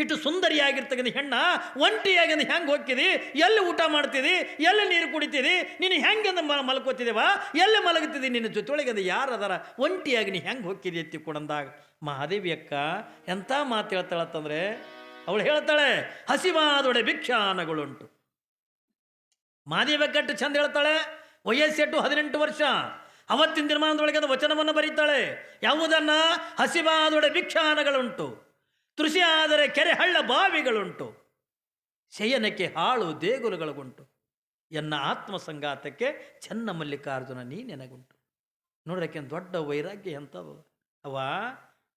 ಇಟ್ಟು ಸುಂದರಿಯಾಗಿರ್ತಕ್ಕಂಥ ಹೆಣ್ಣ, ಒಂಟಿಯಾಗಿ ಹೆಂಗೆ ಹೋಗ್ತಿದಿ? ಎಲ್ಲಿ ಊಟ ಮಾಡ್ತಿದಿ? ಎಲ್ಲಿ ನೀರು ಕುಡಿತಿದಿ? ನೀನು ಹೆಂಗೆ ಮಲ್ಕೋತಿದ್ದೇವ ಎಲ್ಲಿ ಮಲಗುತ್ತಿದ್ದಿ ನಿನ್ನ ಜೊತೆಯೊಳಗೆ ಅದು ಯಾರು ಅದಾರ ಒಂಟಿಯಾಗಿ ನೀ ಹೆಂಗೆ ಹೋಗ್ತಿದಿ? ಎತ್ತಿ ಕೊಡಂದಾಗ, ಮಹಾದೇವಿ ಅಕ್ಕ ಎಂಥ ಮಾತು ಹೇಳ್ತಾಳತ್ತಂದ್ರೆ ಅವಳು ಹೇಳ್ತಾಳೆ, ಹಸಿವಾದೊಡೆ ಭಿಕ್ಷಾನಗಳುಂಟು. ಮಹಾದೇವಿ ಕಟ್ಟು ಚಂದ ಹೇಳ್ತಾಳೆ, ವಯಸ್ಸೆಟ್ಟು ಹದಿನೆಂಟು ವರ್ಷ. ಅವತ್ತಿನ ಅದು ವಚನವನ್ನು ಬರೀತಾಳೆ. ಯಾವುದನ್ನ? ಹಸಿವಾದೊಡೆ ಭಿಕ್ಷಾನಗಳುಂಟು. ತೃಷಿ ಆದರೆ ಕೆರೆ ಹಳ್ಳ ಬಾವಿಗಳುಂಟು. ಶಯನಕ್ಕೆ ಹಾಳು ದೇಗುಲಗಳಿಗುಂಟು. ಎನ್ನ ಆತ್ಮ ಸಂಗಾತಕ್ಕೆ ಚೆನ್ನ ಮಲ್ಲಿಕಾರ್ಜುನ ನೀ ನೆನಗುಂಟು ನೋಡೋಕೆ ದೊಡ್ಡ ವೈರಾಗ್ಯ ಎಂಥದ್ದು ಅವ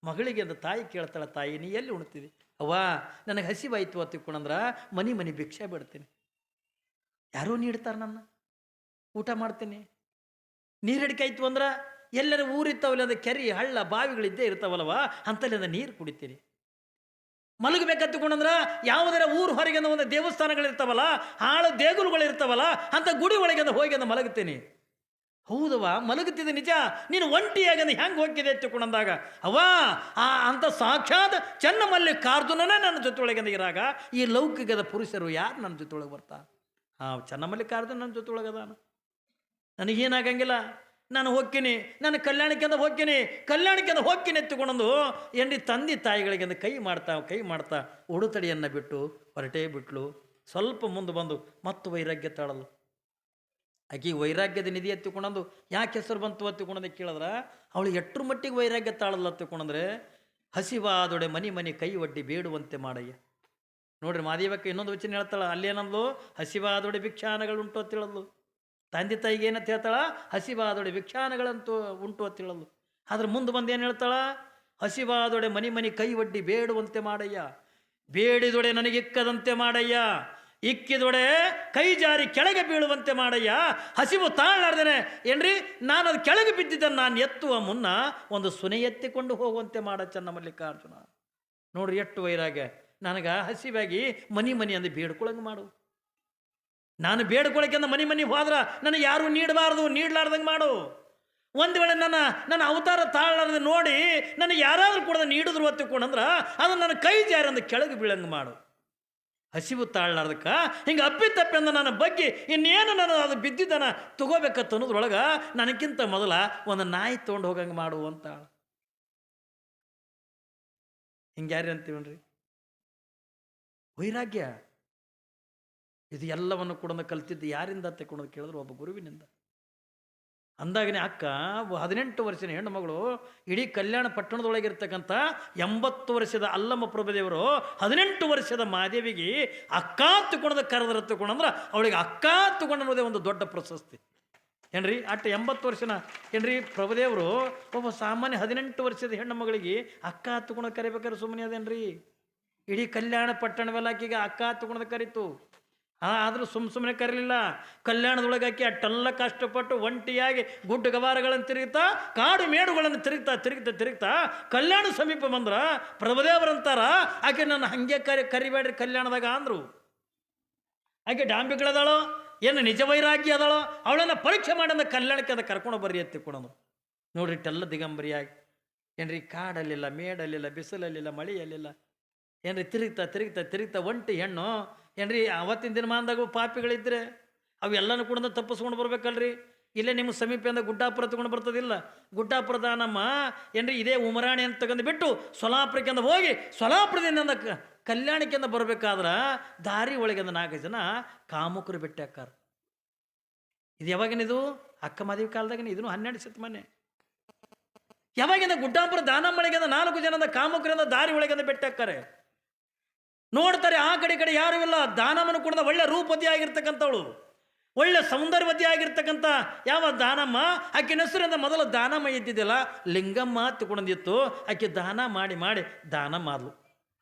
ಮಗಳಿಗೆ ಅಂತ ತಾಯಿ ಕೇಳ್ತಾಳೆ, ತಾಯಿ, ನೀ ಎಲ್ಲಿ ಉಣ್ತೀವಿ? ಅವ್ವ, ನನಗೆ ಹಸಿವಾಯ್ತು ಅಂತ ಮನೆ ಮನಿ ಭಿಕ್ಷೆ ಬಿಡ್ತೀನಿ. ಯಾರೋ ನೀಡ್ತಾರೆ ನನ್ನ. ಊಟ ಮಾಡ್ತೀನಿ. ನೀರಡಿಕೆ ಆಯ್ತು ಅಂದ್ರೆ ಎಲ್ಲರ ಊರಿರ್ತಾವಲ್ಲ ಅಂದರೆ ಕೆರೆ, ಹಳ್ಳ, ಬಾವಿಗಳಿದ್ದೇ ಇರ್ತಾವಲ್ವ ಅಂತಲ್ಲಿ ನೀರು ಕುಡಿತೀನಿ. ಮಲಗಬೇಕಂತಕೊಂಡ್ರ ಯಾವುದರ ಊರು ಹೊರಗೆ ಒಂದು ದೇವಸ್ಥಾನಗಳಿರ್ತಾವಲ್ಲ, ಹಾಳು ದೇಗುಲಗಳಿರ್ತಾವಲ್ಲ, ಅಂತ ಗುಡಿ ಒಳಗೆ ಹೋಗಿ ಅಂದ ಮಲಗುತ್ತೇನೆ. ಹೌದವ ಮಲಗುತ್ತಿದೆ ನಿಜ, ನೀನು ಒಂಟಿಯಾಗಿ ಅದು ಹೆಂಗೆ ಹೋಗ್ತಿದೆ ಎತ್ತಿಕೊಂಡಂದಾಗ ಅವ ಆ ಅಂತ ಸಾಕ್ಷಾತ್ ಚೆನ್ನ ಮಲ್ಲಿಕಾರ್ಜುನನೇ ನನ್ನ ಜೊತೆಯೊಳಗೆ ಇರಾಗ, ಈ ಲೌಕಿಕದ ಪುರುಷರು ಯಾರು ನನ್ನ ಜೊತೆ ಒಳಗೆ ಬರ್ತಾ ಆ ಚೆನ್ನ ಮಲ್ಲಿಕಾರ್ಜುನ ನನ್ನ ಜೊತೆಯೊಳಗದಾನ ನನಗೇನಾಗಂಗಿಲ್ಲ. ನಾನು ಹೋಗ್ತೀನಿ ನಾನು ಕಲ್ಯಾಣಕ್ಕೆ ಅಂತ ಹೋಗ್ತೀನಿ, ಕಲ್ಯಾಣಕ್ಕೆ ಅಂತ ಹೋಗ್ತೀನಿ ಎತ್ತುಕೊಂಡು ಎಂಡಿ ತಂದೆ ತಾಯಿಗಳಿಗೆ ಅಂತ ಕೈ ಮಾಡ್ತಾ ಕೈ ಮಾಡ್ತಾ ಉಡುತಡಿಯನ್ನು ಬಿಟ್ಟು ಹೊರಟೇ ಬಿಟ್ಲು. ಸ್ವಲ್ಪ ಮುಂದೆ ಬಂದು ಮತ್ತು ವೈರಾಗ್ಯ ತಾಳಲು. ಆಕೆ ವೈರಾಗ್ಯದ ನಿಧಿ ಎತ್ತಿಕೊಂಡಂದು ಯಾಕೆ ಹೆಸರು ಬಂತು ಎತ್ತಿಕೊಂಡಂದು ಕೇಳಿದ್ರೆ, ಅವಳು ಎಟ್ರ ಮಟ್ಟಿಗೆ ವೈರಾಗ್ಯ ತಾಳಲ್ಲ ಎತ್ತಿಕೊಂಡಂದ್ರೆ ಹಸಿವಾದೊಡೆ ಮನಿ ಮನಿ ಕೈ ಒಡ್ಡಿ ಬೇಡುವಂತೆ ಮಾಡಯ್ಯ. ನೋಡ್ರಿ ಮಾದೇವಕ್ಕೆ ಇನ್ನೊಂದು ವಚನ ಹೇಳ್ತಾಳ, ಅಲ್ಲೇನಂದ್ಲು? ಹಸಿವಾದೊಡೆ ಭಿಕ್ಷಾನಗಳುಂಟು ಅಂತ ಹೇಳದ್ಲು. ತಂದೆ ತಾಯಿಗೆ ಏನಂತ ಹೇಳ್ತಾಳ? ಹಸಿವಾದೊಡೆ ಭಿಕ್ಷಾನಗಳಂತೂ ಉಂಟು ಅಂತ ಹೇಳಲು ಆದ್ರೆ ಮುಂದೆ ಬಂದು ಏನು ಹೇಳ್ತಾಳ? ಹಸಿವಾದೊಡೆ ಮನಿ ಮನಿ ಕೈ ಒಡ್ಡಿ ಬೇಡುವಂತೆ ಮಾಡಯ್ಯ. ಬೇಡಿದೊಡೆ ನನಗಿಕ್ಕದಂತೆ ಮಾಡಯ್ಯ. ಇಕ್ಕಿದೊಡೆ ಕೈ ಜಾರಿ ಕೆಳಗೆ ಬೀಳುವಂತೆ ಮಾಡಯ್ಯ. ಹಸಿವು ತಾಳಾರ್ದೇನೆ ಏನ್ರಿ? ನಾನು ಅದು ಕೆಳಗೆ ಬಿದ್ದಿದ್ದನ್ನು ನಾನು ಎತ್ತುವ ಮುನ್ನ ಒಂದು ಸುನೆ ಎತ್ತಿಕೊಂಡು ಹೋಗುವಂತೆ ಮಾಡ ಚೆನ್ನ ಮಲ್ಲಿಕಾರ್ಜುನ. ನೋಡ್ರಿ ಎಷ್ಟು ವೈರಾಗೆ ನನಗೆ ಹಸಿವಾಗಿ ಮನಿ ಮನಿ ಅಂದು ಬೇಡ್ಕೊಳಂಗೆ ಮಾಡು. ನಾನು ಬೇಡ್ಕೊಳಕ್ಕೆ ಮನೆ ಮನೆ ಹೋದ್ರೆ ನನಗೆ ಯಾರು ನೀಡಬಾರ್ದು, ನೀಡಲಾರ್ದಂಗೆ ಮಾಡು. ಒಂದು ವೇಳೆ ನನ್ನ ನನ್ನ ಅವತಾರ ತಾಳದ ನೋಡಿ ನನಗೆ ಯಾರಾದರೂ ಕೂಡ ನೀಡಿದ್ರು ಒತ್ತಿಕೊಂಡಂದ್ರೆ ಅದು ನನ್ನ ಕೈ ಜಾರಿ ಅಂದ ಕೆಳಗೆ ಬೀಳಂಗೆ ಮಾಡು. ಹಸಿವು ತಾಳಲಾರ್ದಕ್ಕ ಹಿಂಗೆ ಅಪ್ಪಿ ತಪ್ಪಿ ಅಂದ ನನ್ನ ಬಗ್ಗೆ ಇನ್ನೇನು ನಾನು ಅದು ಬಿದ್ದಿದ್ದನ ತಗೋಬೇಕತ್ತ ಅನ್ನೋದ್ರೊಳಗೆ ನನಗಿಂತ ಮೊದಲ ಒಂದು ನಾಯಿ ತೊಗೊಂಡು ಹೋಗಂಗೆ ಮಾಡು ಅಂತ ಹಿಂಗೆ ಯಾರು ಅಂತೀವನ್ರಿ? ವೈರಾಗ್ಯ. ಇದು ಎಲ್ಲವನ್ನು ಕೂಡ ಕಲ್ತಿದ್ದು ಯಾರಿಂದ ತೆಕ್ಕೊಂಡು ಕೇಳಿದ್ರು ಒಬ್ಬ ಗುರುವಿನಿಂದ. ಅಂದಾಗನೇ ಅಕ್ಕ ಹದಿನೆಂಟು ವರ್ಷದ ಹೆಣ್ಣು ಮಗಳು ಇಡೀ ಕಲ್ಯಾಣ ಪಟ್ಟಣದೊಳಗಿರ್ತಕ್ಕಂಥ ಎಂಬತ್ತು ವರ್ಷದ ಅಲ್ಲಮ್ಮ ಪ್ರಭುದೇವರು ಹದಿನೆಂಟು ವರ್ಷದ ಮಾದೇವಿಗೆ ಅಕ್ಕ ತಗೊಂಡದ ಕರೆದ್ರ ತಗೊಂಡಂದ್ರೆ ಅವಳಿಗೆ ಅಕ್ಕ ತಗೊಂಡು ಅನ್ನೋದೇ ಒಂದು ದೊಡ್ಡ ಪ್ರಶಸ್ತಿ. ಏನ್ರಿ? ಅಟ್ಟ ಎಂಬತ್ತು ವರ್ಷನ, ಏನ್ರಿ? ಪ್ರಭುದೇವರು ಒಬ್ಬ ಸಾಮಾನ್ಯ ಹದಿನೆಂಟು ವರ್ಷದ ಹೆಣ್ಣು ಮಗಳಿಗೆ ಅಕ್ಕ ತಗೊಂಡು ಕರಿಬೇಕಾದ್ರೆ ಸುಮ್ಮನೆ ಅದೇನ್ರಿ? ಇಡೀ ಕಲ್ಯಾಣ ಪಟ್ಟಣವೆಲ್ಲ ಆಕೆಗೆ ಅಕ್ಕ ತಗೊಂಡು ಕರೀತು. ಆದರೂ ಸುಮ್ಮ ಸುಮ್ಮನೆ ಕರೀಲಿಲ್ಲ. ಕಲ್ಯಾಣದೊಳಗೆ ಆಕೆ ಅಟ್ಟೆಲ್ಲ ಕಷ್ಟಪಟ್ಟು ಒಂಟಿಯಾಗಿ ಗುಡ್ಡ ಗವಾರಗಳನ್ನು ತಿರುಗ್ತಾ, ಕಾಡು ಮೇಡುಗಳನ್ನು ತಿರುಗ್ತಾ ತಿರುಗ್ತಾ ತಿರುಗ್ತಾ ಕಲ್ಯಾಣ ಸಮೀಪ ಬಂದ್ರ ಪ್ರಭದೇವರಂತಾರ, ಆಕೆ ನನ್ನ ಹಂಗೆ ಕರಿ, ಕರಿಬೇಡ್ರಿ ಕಲ್ಯಾಣದಾಗ ಅಂದರು. ಆಕೆ ಡಾಂಬಿಗಳದಾಳೋ, ಏನು ನಿಜ ವೈರಾಗ್ಯ ಅದಾಳೋ, ಅವಳನ್ನು ಪರೀಕ್ಷೆ ಮಾಡಂದ ಕಲ್ಯಾಣಕ್ಕೆ ಅದ ಕರ್ಕೊಂಡು ಬರ್ರಿ ಎತ್ತಿ ಕೊಡೋದು. ನೋಡ್ರಿ ಇಟ್ಟೆಲ್ಲ ದಿಗಂಬರಿಯಾಗಿ, ಏನ್ರಿ ಕಾಡಲ್ಲಿಲ್ಲ, ಮೇಡಲ್ಲಿಲ್ಲ, ಬಿಸಿಲಲ್ಲಿಲ್ಲ, ಮಳೆಯಲ್ಲಿಲ್ಲ, ಏನ್ರಿ ತಿರುಗ್ತಾ ತಿರುಗ್ತಾ ತಿರುಗ್ತಾ ಒಂಟಿ ಹೆಣ್ಣು ಏನ್ರಿ, ಅವತ್ತಿನ ದಿನಮಾನದಾಗೂ ಪಾಪಿಗಳಿದ್ದರೆ ಅವೆಲ್ಲನೂ ಕೂಡ ತಪ್ಪಿಸ್ಕೊಂಡು ಬರ್ಬೇಕಲ್ರಿ? ಇಲ್ಲೇ ನಿಮ್ಮ ಸಮೀಪದಿಂದ ಗುಡ್ಡಾಪುರ ತಗೊಂಡು ಬರ್ತದಿಲ್ಲ? ಗುಡ್ಡಾಪುರದ ನಮ್ಮ ಏನ್ರಿ, ಇದೇ ಉಮರಾಣಿ ಅಂತ ತಗೊಂಡು ಬಿಟ್ಟು ಸೊಲಾಪುರಕ್ಕಿಂದ ಹೋಗಿ ಸೊಲಾಪುರದಿಂದ ಕಲ್ಯಾಣಕ್ಕಿಂದ ಬರ್ಬೇಕಾದ್ರೆ ದಾರಿ ಒಳಗಿಂದ ನಾಲ್ಕು ಜನ ಕಾಮುಕರು ಬಿಟ್ಟು ಇದು ಯಾವಾಗಿನಿದು ಅಕ್ಕ ಮದುವೆ ಕಾಲದಾಗಿನ ಇದನ್ನು ಹನ್ನೆರಡು ಶತಮಾನೆ ಯಾವಾಗಿಂದ ಗುಡ್ಡಾಪುರ ದಾನಮ್ಮಳಿಗಿಂದ ನಾಲ್ಕು ಜನದ ಕಾಮುಕರಿಂದ ದಾರಿ ಒಳಗಿಂದ ಬೆಟ್ಟ ಹಾಕ್ತಾರೆ ನೋಡ್ತಾರೆ ಆ ಕಡೆ ಕಡೆ ಯಾರು ಇಲ್ಲ. ದಾನಮ್ಮನ ಕೂಡ ಒಳ್ಳೆ ರೂಪತಿ ಆಗಿರ್ತಕ್ಕಂಥವಳು. ಒಳ್ಳೆ ಸೌಂದರ್ಯವತಿ ಆಗಿರ್ತಕ್ಕಂಥ ಯಾವ ದಾನಮ್ಮ? ಆಕಿನ ಹೆಸರಿಂದ ಮೊದಲು ದಾನಮ್ಮ ಇದ್ದಿದ್ದಿಲ್ಲ ಲಿಂಗಮ್ಮ ತಗೊಂಡಿತ್ತು ಆಕೆ ದಾನ ಮಾಡಿ ಮಾಡಿ ದಾನ ಮಾಡ್ಲು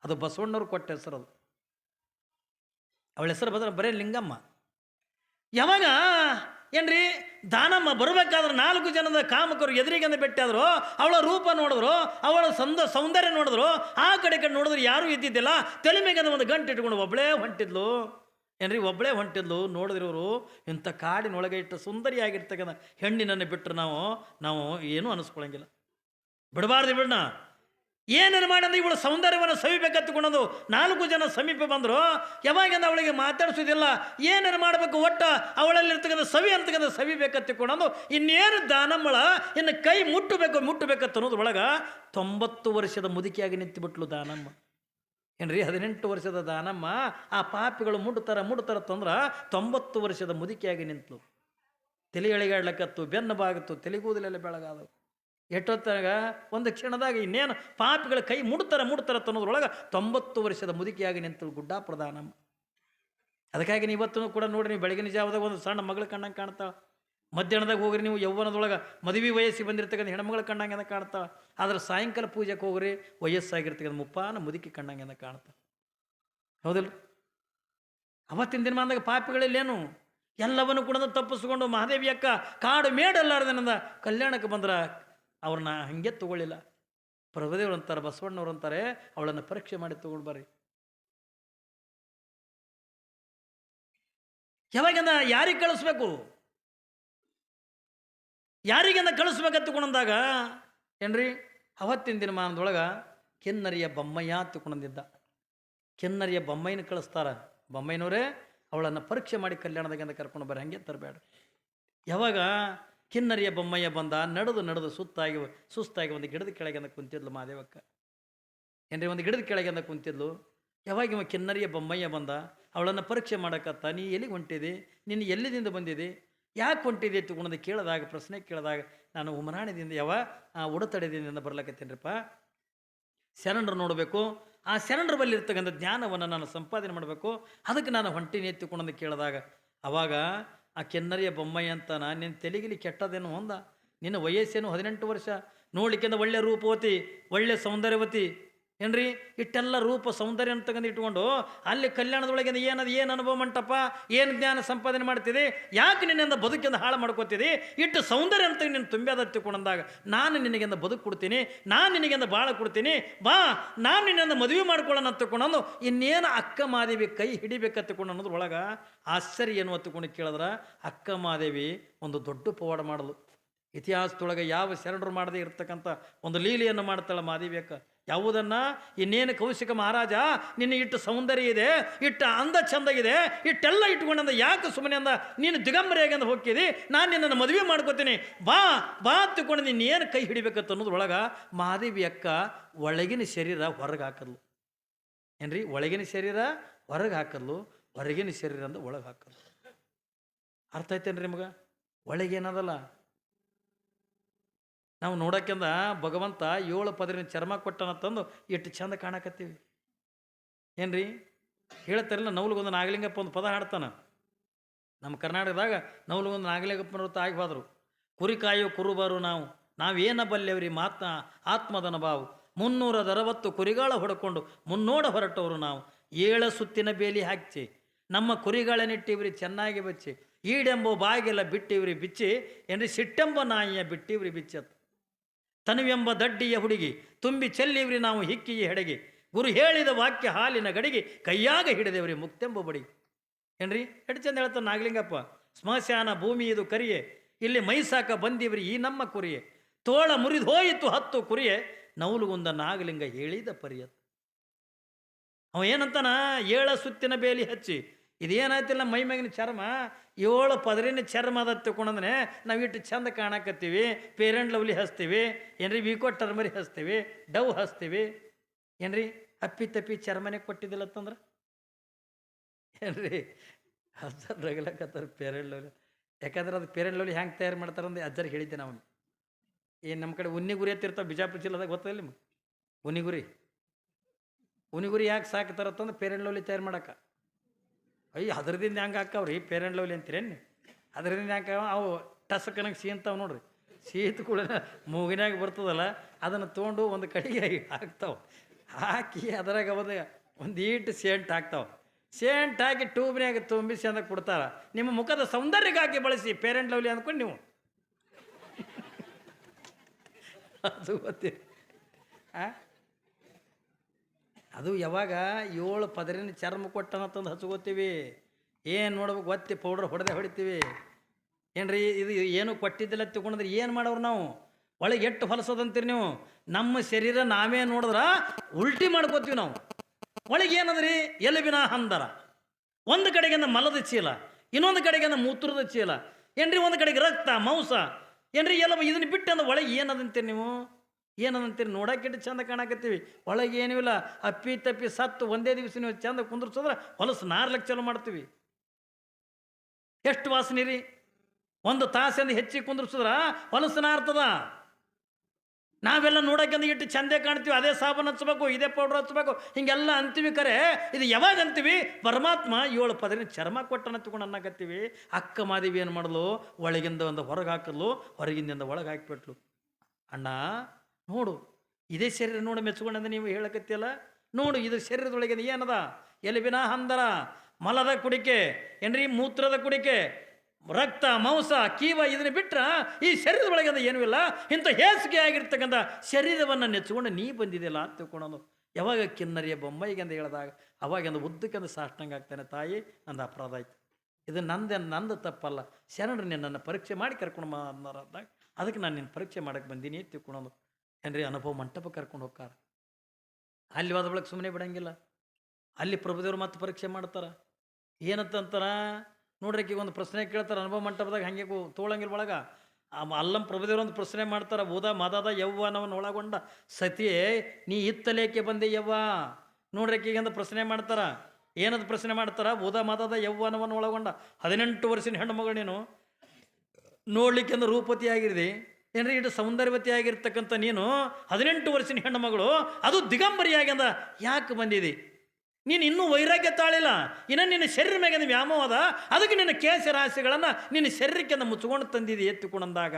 ಅದು ಬಸವಣ್ಣವ್ರು ಕೊಟ್ಟ ಹೆಸರು ಅದು. ಅವಳ ಹೆಸರು ಬದಲು ಬರೇ ಲಿಂಗಮ್ಮ. ಯಾವಾಗ ಏನ್ರಿ? ದಾನಮ್ಮ ಬರಬೇಕಾದ್ರೆ ನಾಲ್ಕು ಜನದ ಕಾಮಕರು ಎದುರಿಗೆಂದು ಬೆಟ್ಟಾದ್ರು ಅವಳ ರೂಪ ನೋಡಿದ್ರು, ಅವಳ ಸಂದ, ಸೌಂದರ್ಯ ನೋಡಿದ್ರು, ಆ ಕಡೆ ಕಡೆ ನೋಡಿದ್ರು ಯಾರೂ ಇದ್ದಿದ್ದಿಲ್ಲ. ತಲೆ ಒಂದು ಗಂಟೆ ಇಟ್ಕೊಂಡು ಒಬ್ಬಳೇ ಹೊಂಟಿದ್ಲು. ಏನ್ರಿ ಒಬ್ಬಳೇ ಹೊಂಟಿದ್ಲು, ನೋಡಿದ್ರವರು, ಇಂಥ ಕಾಡಿನೊಳಗೆ ಇಟ್ಟು ಸುಂದರಿಯಾಗಿರ್ತಕ್ಕಂಥ ಹೆಣ್ಣಿನನ್ನು ಬಿಟ್ಟರೆ ನಾವು ನಾವು ಏನೂ ಅನಿಸ್ಕೊಳಂಗಿಲ್ಲ. ಬಿಡಬಾರ್ದು ಬಿಡಣ ಏನೇನು ಮಾಡಂದ್ರೆ? ಇವಳು ಸೌಂದರ್ಯವನ್ನು ಸವಿಬೇಕತ್ತುಕೊಂಡು ನಾಲ್ಕು ಜನ ಸಮೀಪ ಬಂದರು. ಯಾವಾಗಿಂದ ಅವಳಿಗೆ ಮಾತಾಡಿಸೋದಿಲ್ಲ ಏನೇನು ಮಾಡಬೇಕು? ಒಟ್ಟ ಅವಳಲ್ಲಿರ್ತಕ್ಕಂಥ ಸವಿ ಅಂತಕ್ಕಂಥ ಸವಿಬೇಕತ್ತಿಕೊಂಡು ಇನ್ನೇನು ದಾನಮ್ಮಳ? ಇನ್ನು ಕೈ ಮುಟ್ಟಬೇಕು ಮುಟ್ಟಬೇಕತ್ತ ಅನ್ನೋದು ಒಳಗ ತೊಂಬತ್ತು ವರ್ಷದ ಮುದುಕಿಯಾಗಿ ನಿಂತುಬಿಟ್ಲು ದಾನಮ್ಮ. ಏನ್ರಿ? ಹದಿನೆಂಟು ವರ್ಷದ ದಾನಮ್ಮ? ಆ ಪಾಪಿಗಳು ಮುಡ್ತಾರ ಮುಡ್ತಾರ ತಂದ್ರೆ ತೊಂಬತ್ತು ವರ್ಷದ ಮುದುಕಿಯಾಗಿ ನಿಂತಳು ತಲೆ ಎಳಿಗಾಡ್ಲಕ್ಕತ್ತು ಬೆನ್ನು ಬಾಗತ್ತು, ತಲೆಗೂದಲೆಲ್ಲ ಬೆಳಗಾದವು. ಎಷ್ಟೊತ್ತಾಗ ಒಂದು ಕ್ಷಣದಾಗ ಇನ್ನೇನು ಪಾಪಿಗಳ ಕೈ ಮುಡ್ತಾರೆ ಮುಡ್ತಾರೆ ಅನ್ನೋದ್ರೊಳಗೆ ತೊಂಬತ್ತು ವರ್ಷದ ಮುದುಕಿಯಾಗಿ ನಿಂತು ಗುಡ್ಡ ಪ್ರಧಾನಮ್ಮ ಅದಕ್ಕಾಗಿ ನೀವು ಇವತ್ತು ಕೂಡ ನೋಡಿ ನೀವು ಬೆಳಗಿನ ಜಾವದಾಗ ಒಂದು ಸಣ್ಣ ಮಗಳು ಕಣ್ಣಂಗೆ ಕಾಣ್ತಾವ ಮಧ್ಯಾಹ್ನದಾಗ ಹೋಗ್ರಿ, ನೀವು ಯೌವನದೊಳಗೆ ಮದುವೆ ವಯಸ್ಸಿಗೆ ಬಂದಿರ್ತಕ್ಕಂಥ ಹೆಣ್ಮಗಳು ಕಣ್ಣಂಗೆ ಕಾಣ್ತಾವ ಆದ್ರೆ ಸಾಯಂಕಾಲ ಪೂಜೆಗೆ ಹೋಗ್ರಿ, ವಯಸ್ಸಾಗಿರ್ತಕ್ಕಂಥ ಮುಪ್ಪಾನ ಮುದುಕಿ ಕಣ್ಣಂಗೆ ಕಾಣ್ತಾವ ಹೌದಿಲ್ಲ ಅವತ್ತಿನ ದಿನಮಾನದಾಗ ಪಾಪಿಗಳಲ್ಲೇನು? ಎಲ್ಲವನ್ನು ಕೂಡ ತಪ್ಪಿಸ್ಕೊಂಡು ಮಹಾದೇವಿ ಅಕ್ಕ ಕಾಡು ಮೇಡಲ್ಲಾರ್ದನಂದ ಕಲ್ಯಾಣಕ್ಕೆ ಬಂದ್ರ ಅವ್ರನ್ನ ಹಂಗೆ ತಗೊಳ್ಳಿಲ್ಲ. ಪ್ರಭುದೇವ್ರು ಅಂತಾರೆ, ಬಸವಣ್ಣವ್ರು ಅಂತಾರೆ, ಅವಳನ್ನು ಪರೀಕ್ಷೆ ಮಾಡಿ ತಗೊಂಡು ಬರ್ರಿ. ಯಾವಾಗಿಂದ ಯಾರಿಗೆ ಕಳಿಸ್ಬೇಕು? ಯಾರಿಗನ್ನ ಕಳಿಸ್ಬೇಕಂತ ತಗೊಂಡಂದಾಗ, ಏನ್ರಿ, ಅವತ್ತಿನ ದಿನಮಾನದೊಳಗೆ ಕೆನ್ನರಿಯ ಬೊಮ್ಮಯ್ಯ ತಗೊಂಡಿದ್ದ. ಕೆನ್ನರಿಯ ಬೊಮ್ಮಯ್ಯನ ಕಳಿಸ್ತಾರ. ಬೊಮ್ಮಯ್ಯನವರೇ, ಅವಳನ್ನು ಪರೀಕ್ಷೆ ಮಾಡಿ ಕಲ್ಯಾಣದಾಗಿಂದ ಕರ್ಕೊಂಡು ಬರ್ರಿ, ಹಂಗೆ ತರಬೇಡ ಯಾವಾಗ ಕಿನ್ನರಿಯ ಬೊಮ್ಮಯ್ಯ ಬಂದ ನಡೆದು ನಡೆದು ಸುತ್ತಾಗಿ ಸುಸ್ತಾಗಿ ಒಂದು ಗಿಡದ ಕೆಳಗೆಂದ ಕುಂತಿದ್ಲು ಮಾದೇವಕ್ಕ. ಏನ್ರಿ ಒಂದು ಗಿಡದ ಕೆಳಗೆಂದ ಕುಂತಿದ್ಲು? ಯಾವಾಗ ಇವ ಕಿನ್ನರಿಯ ಬೊಮ್ಮಯ್ಯ ಬಂದ? ಅವಳನ್ನು ಪರೀಕ್ಷೆ ಮಾಡಕತ್ತ ನೀ ಎಲ್ಲಿಗೆ ಹೊಂಟಿದೆ? ನೀನು ಎಲ್ಲಿದಿಂದ ಬಂದಿದೆ? ಯಾಕೆ ಹೊಂಟಿದೆ ತಗೊಂಡು ಕೇಳಿದಾಗ ಪ್ರಶ್ನೆ ಕೇಳಿದಾಗ ನಾನು ಉಮರಾಣದಿಂದ ಯಾವ ಆ, ಉಡತಡೆದಿಂದ ಬರ್ಲಕತ್ತೇನ್ರಿಪ್ಪ. ಶರಣರು ನೋಡಬೇಕು. ಆ ಶರಣರ ಬಳಿ ಇರ್ತಕ್ಕಂಥ ಜ್ಞಾನವನ್ನು ನಾನು ಸಂಪಾದನೆ ಮಾಡಬೇಕು. ಅದಕ್ಕೆ ನಾನು ಹೊಂಟಿನಿ ಎತ್ತಿಕೊಂಡಂದು ಕೇಳಿದಾಗ ಅವಾಗ ಆ ಕೆನ್ನರಿಯ ಬೊಮ್ಮಯ್ಯ ನಾನು ನಿನ್ನ ತೆಲಿಗಿಲಿ ಕೆಟ್ಟದೇನು ಹೊಂದ ನಿನ್ನ ವಯಸ್ಸೇನು ಹದಿನೆಂಟು ವರ್ಷ ನೋಡ್ಲಿಕ್ಕಿಂತ ಒಳ್ಳೆ ರೂಪವತಿ, ಒಳ್ಳೆ ಸೌಂದರ್ಯವತಿ. ಏನ್ರಿ? ಇಟ್ಟೆಲ್ಲ ರೂಪ ಸೌಂದರ್ಯ ಅಂತ ತಗೊಂಡು ಇಟ್ಕೊಂಡು ಅಲ್ಲಿ ಕಲ್ಯಾಣದೊಳಗೆ ಏನದು ಏನು ಅನುಭವ ಮಂಟಪ, ಏನು ಜ್ಞಾನ ಸಂಪಾದನೆ ಮಾಡ್ತಿದೆ? ಯಾಕೆ ನಿನ್ನಿಂದ ಬದುಕಿಂದ ಹಾಳು ಮಾಡ್ಕೋತಿದಿ? ಇಟ್ಟು ಸೌಂದರ್ಯ ಅಂತ ನಿನ್ನ ತುಂಬ್ಯಾದ ತಿಳ್ಕೊಂಡಂದಾಗ ನಾನು ನಿನಗಿಂದ ಬದುಕು ಕೊಡ್ತೀನಿ, ನಾನು ನಿನಗಿಂದ ಭಾಳ ಕೊಡ್ತೀನಿ, ಬಾ, ನಾನು ನಿನ್ನಿಂದ ಮದುವೆ ಮಾಡ್ಕೊಳ್ಳೋಣ ತಗೊಂಡು ಇನ್ನೇನು ಅಕ್ಕ ಮಾದೇವಿ ಕೈ ಹಿಡಿಬೇಕು ತಗೊಂಡು ಅನ್ನೋದ್ರ ಒಳಗೆ ಆಶ್ಚರ್ಯ ಏನು ಹೊತ್ತುಕೊಂಡು ಕೇಳಿದ್ರೆ, ಅಕ್ಕ ಮಾದೇವಿ ಒಂದು ದೊಡ್ಡ ಪವಾಡ ಮಾಡಲು. ಇತಿಹಾಸದೊಳಗೆ ಯಾವ ಶರಣರು ಮಾಡದೇ ಇರ್ತಕ್ಕಂಥ ಒಂದು ಲೀಲೆಯನ್ನು ಮಾಡ್ತಾಳೆ ಮಾದೇವಿ ಅಕ್ಕ. ಯಾವುದನ್ನ? ಇನ್ನೇನು ಕೌಶಿಕ ಮಹಾರಾಜ? ನಿನ್ನ ಇಟ್ಟು ಸೌಂದರ್ಯ ಇದೆ, ಇಟ್ಟು ಅಂದ ಚಂದಾಗಿದೆ ಇಟ್ಟೆಲ್ಲ ಇಟ್ಕೊಂಡಂದ ಯಾಕೆ ಸುಮ್ಮನೆ ಅಂದ? ನೀನು ದಿಗಂಬರಿಯಾಗಿ ಅಂದ ಹೋಗ್ತಿದಿ, ನಾನು ನಿನ್ನನ್ನು ಮದುವೆ ಮಾಡ್ಕೋತೀನಿ. ಬಾ ಬಾ ತಿಳ್ಕೊಂಡು ನೀನು ಏನು ಕೈ ಹಿಡಿಬೇಕಂತ ಅನ್ನೋದ್ರೊಳಗೆ ಮಹಾದೇವಿ ಅಕ್ಕ ಒಳಗಿನ ಶರೀರ ಹೊರಗೆ ಹಾಕದ್ಲು. ಏನ್ರಿ? ಒಳಗಿನ ಶರೀರ ಹೊರಗೆ ಹಾಕದ್ಲು, ಹೊರಗಿನ ಶರೀರ ಅಂದ್ರೆ ಒಳಗೆ ಹಾಕದ್ಲು. ಅರ್ಥ ಐತೇನ್ರಿ ನಿಮಗೆ? ಒಳಗೇನದಲ್ಲ ನಾವು ನೋಡೋಕ್ಕಿಂತ ಭಗವಂತ ಏಳು ಪದರಿನ ಚರ್ಮ ಕೊಟ್ಟನ ತಂದು ಎಷ್ಟು ಚಂದ ಕಾಣಕತ್ತೀವಿ. ಏನ್ರಿ? ಹೇಳ್ತಾರಲ್ಲ, ನವಲಗೊಂದು ನಾಗಲಿಂಗಪ್ಪ ಒಂದು ಪದ ಹಾಡ್ತಾನೆ. ನಮ್ಮ ಕರ್ನಾಟಕದಾಗ ನವಲಗೊಂದು ನಾಗಲಿಂಗಪ್ಪ ನೃತ್ಯ ಆಗಿ ಕುರಿಕಾಯು ಕುರಿ ಕಾಯೋ ಕುರುಬರು ನಾವು ನಾವೇನ ಬಲ್ಲೆವ್ರಿ ಮಾತ ಆತ್ಮದನ ಬಾವು. ಮುನ್ನೂರದ ಅರವತ್ತು ಕುರಿಗಾಳ ಹೊಡ್ಕೊಂಡು ಮುನ್ನೋಡ ಹೊರಟವರು ನಾವು. ಏಳ ಸುತ್ತಿನ ಬೇಲಿ ಹಾಕ್ತಿ ನಮ್ಮ ಕುರಿಗಳನ್ನಿಟ್ಟಿವ್ರಿ ಚೆನ್ನಾಗಿ ಬಚ್ಚಿ, ಈಡೆಂಬೋ ಬಾಗಿಲ ಬಿಟ್ಟಿವ್ರಿ ಬಿಚ್ಚಿ, ಏನ್ರಿ ಸಿಟ್ಟೆಂಬ ನಾಯಿಯ ಬಿಟ್ಟಿವ್ರಿ ಬಿಚ್ಚತ್. ತನುವೆಂಬ ದಡ್ಡಿಯ ಹುಡುಗಿ, ತುಂಬಿ ಚೆಲ್ಲಿವ್ರಿ ನಾವು ಹಿಕ್ಕಿಯ ಹೆಡಗಿ. ಗುರು ಹೇಳಿದ ವಾಕ್ಯ ಹಾಲಿನ ಗಡಿಗೆ, ಕೈಯಾಗ ಹಿಡಿದೇವ್ರಿ ಮುಕ್ತೆಂಬ ಬಡಿ. ಏನ್ರಿ? ಎಷ್ಟು ಚಂದ ಹೇಳ್ತಾನೆ ನಾಗಲಿಂಗಪ್ಪ? ಸ್ಮಶಾನ ಭೂಮಿ ಇದು ಕರಿಯೆ, ಇಲ್ಲಿ ಮೈಸಾಕ ಬಂದಿವ್ರಿ ಈ ನಮ್ಮ ಕುರಿಯೆ. ತೋಳ ಮುರಿದು ಹೋಯಿತು ಹತ್ತು ಕುರಿಯೆ ನೌಲುಗುಂದ ನಾಗಲಿಂಗ ಹೇಳಿದ ಪರಿಯತ್. ಅವ ಏನಂತಾನ? ಏಳ ಸುತ್ತಿನ ಬೇಲಿ ಹಚ್ಚಿ ಇದೇನಾಯ್ತಿಲ್ಲ ಮೈ ಮ್ಯಾಗಿನ ಚರ್ಮ? ಏಳು ಪದರಿನ ಚರ್ಮ ಅದ ತಿಳ್ಕೊಂಡಂದ್ರೆ ನಾವು ಇಟ್ಟು ಚಂದ ಕಾಣಕತ್ತೀವಿ ಪೇರೆಂಟ್ ಲವ್ಲಿ ಹಚ್ತೀವಿ, ಏನ್ರಿ ವಿಕೋ ಟರ್ಮರಿ ಹಚ್ತೀವಿ ಡವ್ ಹಚ್ತೀವಿ. ಏನ್ರಿ? ಅಪ್ಪಿ ತಪ್ಪಿ ಚರ್ಮನೆ ಕೊಟ್ಟಿದ್ದಿಲ್ಲ ಅಂತಂದ್ರೆ? ಏನ್ರಿ? ಅಜ್ಜರ್ ರಗಲಕತ್ತಾರ ಪೇರೆಂಟ್ ಲವ್ಲಿ ಯಾಕಂದ್ರೆ ಅದು ಪೇರೆಂಟ್ ಲವ್ಲಿ ಹೆಂಗೆ ತಯಾರು ಮಾಡ್ತಾರಂದು ಅಜ್ಜರ್ ಹೇಳಿದ್ದೆ ನಾವು ಏನು ನಮ್ಮ ಕಡೆ ಉನ್ನಿ ಗುರಿ ಎತ್ತಿರ್ತಾವ ಬಿಜಾಪುರ ಜಿಲ್ಲೆದಾಗ ಗೊತ್ತಿಲ್ಲ ನಿಮ್ಗೆ? ಉನಿಗುರಿ ಉನಿಗುರಿ ಯಾಕೆ ಸಾಕ್ತಾರತ್ತಂದ್ರೆ ಪೇರೆಂಟ್ ಲವ್ಲಿ ತಯಾರು ಮಾಡಕ್ಕೆ ಅಯ್ಯ, ಅದ್ರದಿಂದ ಹೆಂಗೆ ಹಾಕವ್ರಿ? ಪೇರೆಂಟ್ ಲವ್ಲಿ ಅಂತೀರೇನು ಅದರಿಂದ ಯಾಕೆ ಅವು ಟಸಕನಂಗೆ ಸೀಂತಾವ ನೋಡ್ರಿ. ಸೀತ್ ಕೂಡ ಮೂಗಿನಾಗ ಬರ್ತದಲ್ಲ, ಅದನ್ನು ತೊಗೊಂಡು ಒಂದು ಕಡೆಗೆ ಹಾಕ್ತಾವೆ. ಹಾಕಿ ಅದರಾಗ ಒಂದು ಒಂದು ಈಟು ಸೇಂಟ್ ಹಾಕ್ತಾವೆ. ಸೇಂಟ್ ಹಾಕಿ ಟ್ಯೂಬ್ನಾಗ ತುಂಬಿಸಿ ಅಂದಾಗ ಕೊಡ್ತಾರ ನಿಮ್ಮ ಮುಖದ ಸೌಂದರ್ಯಕ್ಕಾಗಿ ಬಳಸಿ ಪೇರೆಂಟ್ ಲವ್ಲಿ ಅಂದ್ಕೊಂಡು ನೀವು. ಅದು ಗೊತ್ತಿಲ್ಲ. ಆ? ಅದು ಯಾವಾಗ ಏಳು ಪದರಿನ ಚರ್ಮ ಕೊಟ್ಟನ ತಂದು ಹಚ್ಕೋತೀವಿ. ಏನು ನೋಡ್ಬೇಕು ಒತ್ತಿ ಪೌಡ್ರ್ ಹೊಡೆದೇ ಹೊಡಿತೀವಿ. ಏನ್ರಿ, ಇದು ಏನು ಕೊಟ್ಟಿದ್ದಿಲ್ಲ ತಿಳ್ಕೊಂಡ್ರೆ ಏನು ಮಾಡೋರು ನಾವು? ಒಳಗೆ ಎಷ್ಟು ಹೊಲಸೋದಂತೀರಿ ನೀವು? ನಮ್ಮ ಶರೀರ ನಾವೇ ನೋಡಿದ್ರೆ ಉಲ್ಟಿ ಮಾಡ್ಕೋತೀವಿ ನಾವು. ಒಳಗೆ ಏನದ್ರಿ? ಎಲುಬಿನ ಹಂದರ. ಒಂದು ಕಡೆಗಿಂದ ಮಲದ ಚೀಲ, ಇನ್ನೊಂದು ಕಡೆಗಿಂದ ಮೂತ್ರದ ಚೀಲ. ಏನ್ರಿ, ಒಂದು ಕಡೆಗೆ ರಕ್ತ, ಮಾಂಸ. ಏನ್ರಿ, ಎಲ್ಲ ಇದನ್ನ ಬಿಟ್ಟು ಅಂದ್ರೆ ಒಳಗೆ ಏನದಂತೀರಿ ನೀವು? ಏನದಂತೀರಿ? ನೋಡಕ್ಕಿಟ್ಟು ಚಂದ ಕಾಣಕತ್ತೀವಿ. ಒಳಗೆ ಏನೂ ಇಲ್ಲ. ಅಪ್ಪಿ ತಪ್ಪಿ ಸತ್ತು ಒಂದೇ ದಿವಸ ನೀವು ಚಂದ ಕುಂದ್ರಸೋದ್ರೆ ಹೊಲಸು ನಾರ್ಲಕ್ಕೆ ಚಲೋ ಮಾಡ್ತೀವಿ. ಎಷ್ಟು ವಾಸನೆ ರೀ? ಒಂದು ತಾಸಿಂದ ಹೆಚ್ಚಿಗೆ ಕುಂದ್ರಸಿದ್ರ ಹೊಲಸು ನಾರ್ತದ. ನಾವೆಲ್ಲ ನೋಡಕ್ಕೆಂದು ಇಟ್ಟು ಚಂದೆ ಕಾಣ್ತೀವಿ. ಅದೇ ಸಾಬೂನು ಹಚ್ಚಬೇಕು ಇದೇ ಪೌಡ್ರ್ ಹಚ್ಚಬೇಕು ಹಿಂಗೆಲ್ಲ ಅಂತೀವಿ ಕರೆ. ಇದು ಯಾವಾಗ ಅಂತೀವಿ? ಪರಮಾತ್ಮ ಏಳು ಪದರಿನ ಚರ್ಮ ಕೊಟ್ಟನ ತಗೊಂಡು ಅನ್ನಕತ್ತೀವಿ. ಅಕ್ಕ ಮಾದೇವಿ ಏನು ಮಾಡಲು? ಒಳಗಿಂದ ಒಂದು ಹೊರಗೆ ಹಾಕಲು ಹೊರಗಿಂದ ಒಳಗೆ ಹಾಕಿಬಿಟ್ಲು. ಅಣ್ಣ ನೋಡು, ಇದೇ ಶರೀರ ನೋಡು ಮೆಚ್ಚುಕೊಂಡಂತ ನೀವು ಹೇಳಕತ್ತಿಯಲ್ಲ? ನೋಡು, ಇದು ಶರೀರದೊಳಗೆ ಏನದ? ಎಲುಬಿನ ಹಂದರ ಮಲದ ಕುಡಿಕೆ, ಏನ್ರಿ, ಮೂತ್ರದ ಕುಡಿಕೆ, ರಕ್ತ, ಮಾಂಸ, ಕೀವ ಇದನ್ನ ಬಿಟ್ಟರೆ ಈ ಶರೀರದ ಒಳಗೆ ಅದು ಏನೂ ಇಲ್ಲ. ಇಂಥ ಹೇಸಿಗೆ ಆಗಿರ್ತಕ್ಕಂಥ ಶರೀರವನ್ನು ನೆಚ್ಚಿಕೊಂಡು ನೀ ಬಂದಿದೆಯಲ್ಲ ಅಂತ ತಿಳ್ಕೊಳೋದು ಯಾವಾಗ ಕಿನ್ನರಿಯ ಬೊಂಬೈಗೆ ಅಂತ ಹೇಳಿದಾಗ ಅವಾಗಿಂದ ಉದ್ದಕ್ಕೆಂದು ಸಾಷ್ಟಂಗ ಆಗ್ತಾನೆ ತಾಯಿ, ನಂದು ಅಪರಾಧ ಆಯ್ತು. ಇದು ನಂದೆ, ನಂದು ತಪ್ಪಲ್ಲ. ಶರಣರು ನಿನ್ನನ್ನು ಪರೀಕ್ಷೆ ಮಾಡಿ ಕರ್ಕೊಂಡು ಅಂದಾಗ, ಅದಕ್ಕೆ ನಾನು ನಿನ್ನ ಪರೀಕ್ಷೆ ಮಾಡಕ್ಕೆ ಬಂದೀನಿ ತಿಳ್ಕೊಳೋದು ಏನ್ರಿ ಅನುಭವ ಮಂಟಪ ಕರ್ಕೊಂಡು ಹೋಗ್ತಾರೆ? ಅಲ್ಲಿ ಹೋದ ಬಳಕೆ ಸುಮ್ಮನೆ ಬಿಡಂಗಿಲ್ಲ. ಅಲ್ಲಿ ಪ್ರಭುದೇವ್ರು ಮತ್ತೆ ಪರೀಕ್ಷೆ ಮಾಡ್ತಾರ. ಏನಂತಾರ ನೋಡ್ರಿ ಈಗ ಒಂದು ಪ್ರಶ್ನೆ ಕೇಳ್ತಾರೆ, ಅನುಭವ ಮಂಟಪದಾಗ ಹಂಗೆ ತೋಳಂಗಿಲ್ಲ ಒಳಗ. ಅಲ್ಲಂ ಪ್ರಭುದೇವ್ರು ಒಂದು ಪ್ರಶ್ನೆ ಮಾಡ್ತಾರ, ಓದ ಮದದ ಯವ್ವನವನ್ನು ಒಳಗೊಂಡ ಸತಿಯೇ ನೀ ಇತ್ತಲೇಕೆ ಬಂದೆ ಯವ್ವ? ನೋಡ್ರಿ ಅಂತ ಪ್ರಶ್ನೆ ಮಾಡ್ತಾರ. ಏನದು ಪ್ರಶ್ನೆ ಮಾಡ್ತಾರ? ಬೂದ ಮದದ ಯವ್ವನವನ್ನು ಒಳಗೊಂಡ, ಹದಿನೆಂಟು ವರ್ಷದ ಹೆಣ್ಣು ಮಗಳು ನೀನು. ನೋಡ್ಲಿಕ್ಕೆ ಅಂದ್ರೆ ರೂಪತಿ ಆಗಿರಿದಿ ಏನ್ರಿ ಇಟ್ಟು ಸೌಂದರ್ಯವತಿಯಾಗಿರ್ತಕ್ಕಂಥ ನೀನು? ಹದಿನೆಂಟು ವರ್ಷದ ಹೆಣ್ಣು ಮಗಳು, ಅದು ದಿಗಂಬರಿಯಾಗಿ ಅಂದ, ಯಾಕೆ ಬಂದಿದೆ? ನೀನು ಇನ್ನೂ ವೈರಾಗ್ಯ ತಾಳಿಲ್ಲ. ಇನ್ನು ನಿನ್ನ ಶರೀರ ಮ್ಯಾಗಿನ ವ್ಯಾಮೋಹ ಅದ. ಅದಕ್ಕೆ ನಿನ್ನ ಕೇಶ ರಾಶಿಗಳನ್ನು ನಿನ್ನ ಶರೀರಕ್ಕೆ ಮುಚ್ಕೊಂಡು ತಂದಿದೆ. ಎತ್ತಿಕೊಂಡಂದಾಗ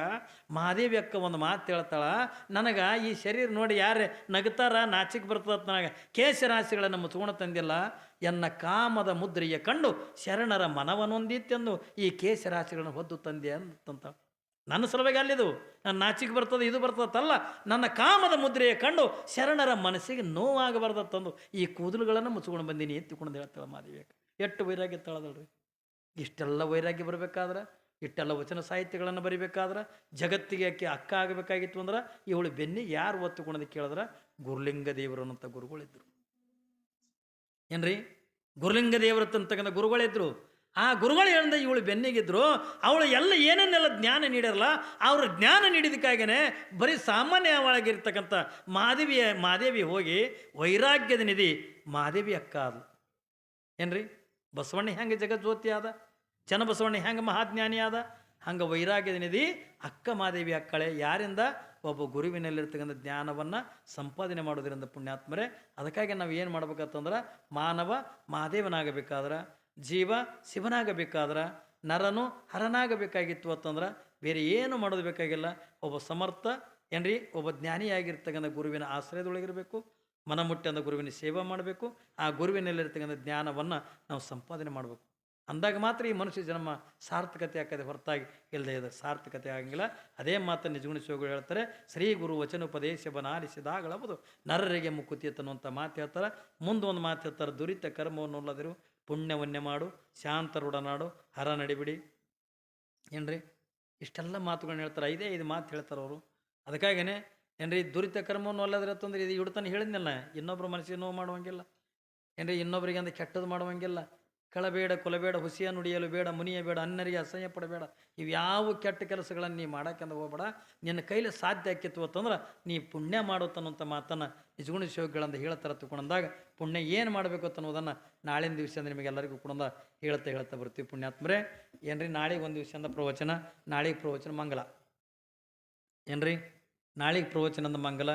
ಮಹಾದೇವಿ ಅಕ್ಕ ಒಂದು ಮಾತು ಹೇಳ್ತಾಳ, ನನಗೆ ಈ ಶರೀರ ನೋಡಿ ಯಾರು ನಗ್ತಾರ, ನಾಚಿಕೆ ಬರ್ತದ ನನಗೆ ಕೇಶ ರಾಶಿಗಳನ್ನು ಮುಚ್ಕೊಂಡು ತಂದಿಲ್ಲ. ಎನ್ನ ಕಾಮದ ಮುದ್ರೆಯ ಕಂಡು ಶರಣರ ಮನವನ್ನೊಂದಿತ್ತೆಂದು ಈ ಕೇಶ ರಾಶಿಗಳನ್ನು ಹೊದ್ದು ತಂದೆ ಅಂತಂತ ನನ್ನ ಸಲುವಾಗಿ ಅಲ್ಲಿದು. ನನ್ನ ನಾಚಿಕೆ ಬರ್ತದೆ, ಇದು ಬರ್ತದಲ್ಲ ನನ್ನ ಕಾಮದ ಮುದ್ರೆಯ ಕಂಡು ಶರಣರ ಮನಸ್ಸಿಗೆ ನೋವಾಗಬಾರ್ದತ್ತಂದು ಈ ಕೂದಲುಗಳನ್ನು ಮುಚ್ಕೊಂಡು ಬಂದೀನಿ ಎತ್ತಿಕೊಂಡು ಹೇಳ್ತಾಳೆ ಮಾದೇವಿ ಎಷ್ಟು ವೈರಾಗ್ಯ ತಳದಳ್ರಿ ಇಷ್ಟೆಲ್ಲ ವೈರಾಗ್ಯ ಬರಬೇಕಾದ್ರೆ, ಇಷ್ಟೆಲ್ಲ ವಚನ ಸಾಹಿತ್ಯಗಳನ್ನು ಬರಿಬೇಕಾದ್ರೆ, ಜಗತ್ತಿಗೆ ಅಕ್ಕಿ ಅಕ್ಕ ಆಗಬೇಕಾಗಿತ್ತು ಅಂದ್ರೆ, ಇವಳು ಬೆನ್ನಿ ಯಾರು ಒತ್ತುಕೊಂಡು ಕೇಳಿದ್ರೆ, ಗುರುಲಿಂಗ ದೇವರು ಅನ್ನೋಂಥ ಗುರುಗಳಿದ್ರು. ಏನ್ರಿ? ಗುರುಲಿಂಗ ದೇವರು ಅಂತಕ್ಕಂಥ ಗುರುಗಳಿದ್ರು. ಆ ಗುರುಗಳು ಹೇಳಿದ ಇವಳು ಬೆನ್ನಿಗಿದ್ರು, ಅವಳು ಎಲ್ಲ ಏನನ್ನೆಲ್ಲ ಜ್ಞಾನ ನೀಡಿರಲ್ಲ ಅವರು ಜ್ಞಾನ ನೀಡಿದಕ್ಕಾಗೇ ಬರೀ ಸಾಮಾನ್ಯವಾಗಿರ್ತಕ್ಕಂಥ ಮಾದೇವಿಯ ಮಾದೇವಿ ಹೋಗಿ ವೈರಾಗ್ಯದ ನಿಧಿ, ಮಾದೇವಿ ಅಕ್ಕ ಅದು. ಏನ್ರಿ? ಬಸವಣ್ಣ ಹೆಂಗೆ ಜಗಜ್ಯೋತಿ ಆದ? ಚನ್ನಬಸವಣ್ಣ ಹೆಂಗೆ ಮಹಾಜ್ಞಾನಿ ಆದ? ಹಂಗೆ ವೈರಾಗ್ಯದ ನಿಧಿ ಅಕ್ಕ ಮಾದೇವಿ ಅಕ್ಕಳೆ. ಯಾರಿಂದ? ಒಬ್ಬ ಗುರುವಿನಲ್ಲಿರ್ತಕ್ಕಂಥ ಜ್ಞಾನವನ್ನು ಸಂಪಾದನೆ ಮಾಡೋದ್ರಿಂದ ಪುಣ್ಯಾತ್ಮರೇ. ಅದಕ್ಕಾಗಿ ನಾವು ಏನು ಮಾಡ್ಬೇಕಂತಂದ್ರೆ ಮಾನವ ಮಹಾದೇವನಾಗಬೇಕಾದ್ರೆ ಜೀವ ಶಿವನಾಗಬೇಕಾದ್ರೆ ನರನು ಹರನಾಗಬೇಕಾಗಿತ್ತು ಅಂತಂದ್ರೆ ಬೇರೆ ಏನು ಮಾಡೋದು ಬೇಕಾಗಿಲ್ಲ. ಒಬ್ಬ ಸಮರ್ಥ ಏನ್ರಿ? ಒಬ್ಬ ಜ್ಞಾನಿಯಾಗಿರ್ತಕ್ಕಂಥ ಗುರುವಿನ ಆಶ್ರಯದೊಳಗಿರಬೇಕು. ಮನಮುಟ್ಟಿ ಅಂದ ಗುರುವಿನ ಸೇವೆ ಮಾಡಬೇಕು. ಆ ಗುರುವಿನಲ್ಲಿರ್ತಕ್ಕಂಥ ಜ್ಞಾನವನ್ನು ನಾವು ಸಂಪಾದನೆ ಮಾಡಬೇಕು. ಅಂದಾಗ ಮಾತ್ರ ಈ ಮನುಷ್ಯ ಜನ್ಮ ಸಾರ್ಥಕತೆ ಆಕದೆ ಹೊರತಾಗಿ ಇಲ್ಲದೆ ಇದು ಸಾರ್ಥಕತೆ ಆಗಂಗಿಲ್ಲ. ಅದೇ ಮಾತನ್ನು ನಿಜಗುಣಿಸುವಗಳು ಹೇಳ್ತಾರೆ, ಶ್ರೀ ಗುರು ವಚನೋಪದೇಶ ಬನಾಲಿಸಿದಾಗಳಬಹುದು ನರರಿಗೆ ಮುಕ್ಕುತಿ ಅಂತನ್ನುವಂಥ ಮಾತು ಹೇಳ್ತಾರೆ. ಮುಂದೆ ಒಂದು ಮಾತು ಹೇಳ್ತಾರೆ, ದುರಿತ ಕರ್ಮವನ್ನು ಉಲ್ಲದಿರು ಪುಣ್ಯವನ್ನೇ ಮಾಡು, ಶಾಂತರುಡನಾಡು, ಹರ ನಡಿಬಿಡಿ. ಏನ್ರಿ? ಇಷ್ಟೆಲ್ಲ ಮಾತುಗಳನ್ನ ಹೇಳ್ತಾರೆ. ಐದೇ ಐದು ಮಾತು ಹೇಳ್ತಾರೆ ಅವರು. ಅದಕ್ಕಾಗೇ ಏನ್ರಿ, ದುರಿತ ಕರ್ಮವನ್ನು ಅಲ್ಲದ್ರೆ ಅಂತಂದ್ರೆ ಇದು. ಇಡ್ತಾನೆ ಹೇಳಿದ್ನಲ್ಲ ಇನ್ನೊಬ್ಬರ ಮನಸ್ಸಿಗೆ ನೋವು ಮಾಡುವಂಗಿಲ್ಲ. ಏನ್ರಿ ಇನ್ನೊಬ್ಬರಿಗೆ ಅಂದ್ರೆ ಕೆಟ್ಟದ್ದು ಮಾಡುವಂಗಿಲ್ಲ. ಕಳಬೇಡ, ಕೊಲಬೇಡ ಹುಸಿಯ ನುಡಿಯಲು ಬೇಡ, ಮುನಿಯ ಬೇಡ ಅನ್ನರಿಗೆ ಅಸಹ್ಯ ಪಡಬೇಡ. ಇವ್ಯಾವ ಕೆಟ್ಟ ಕೆಲಸಗಳನ್ನು ನೀ ಮಾಡೋಕ್ಕೆಂದು ಹೋಗ್ಬೇಡ. ನಿನ್ನ ಕೈಲಿ ಸಾಧ್ಯ ಆಕಿತ್ತು ಅಂತಂದ್ರೆ ನೀ ಪುಣ್ಯ ಮಾಡುತ್ತನ್ನುವಂಥ ಮಾತನ್ನು ನಿಜಗುಣ ಶಿವಗಳಂದ ಹೇಳ್ತಾರೆ ತಗೊಂಡಾಗ ಪುಣ್ಯ ಏನು ಮಾಡಬೇಕು ಅನ್ನೋದನ್ನು ನಾಳಿನ ದಿವಸ ನಿಮಗೆ ನಿಮಗೆಲ್ಲರಿಗೂ ಕೂಡ ಹೇಳ್ತಾ ಹೇಳ್ತಾ ಬರ್ತೀವಿ ಪುಣ್ಯಾತ್ಮರೇ. ಏನ್ರಿ? ನಾಳೆಗೆ ಒಂದು ದಿವಸದಿಂದ ಪ್ರವಚನ, ನಾಳೆಗೆ ಪ್ರವಚನ ಮಂಗಲ ಏನ್ರಿ? ನಾಳೆಗೆ ಪ್ರವಚನದ ಮಂಗಲ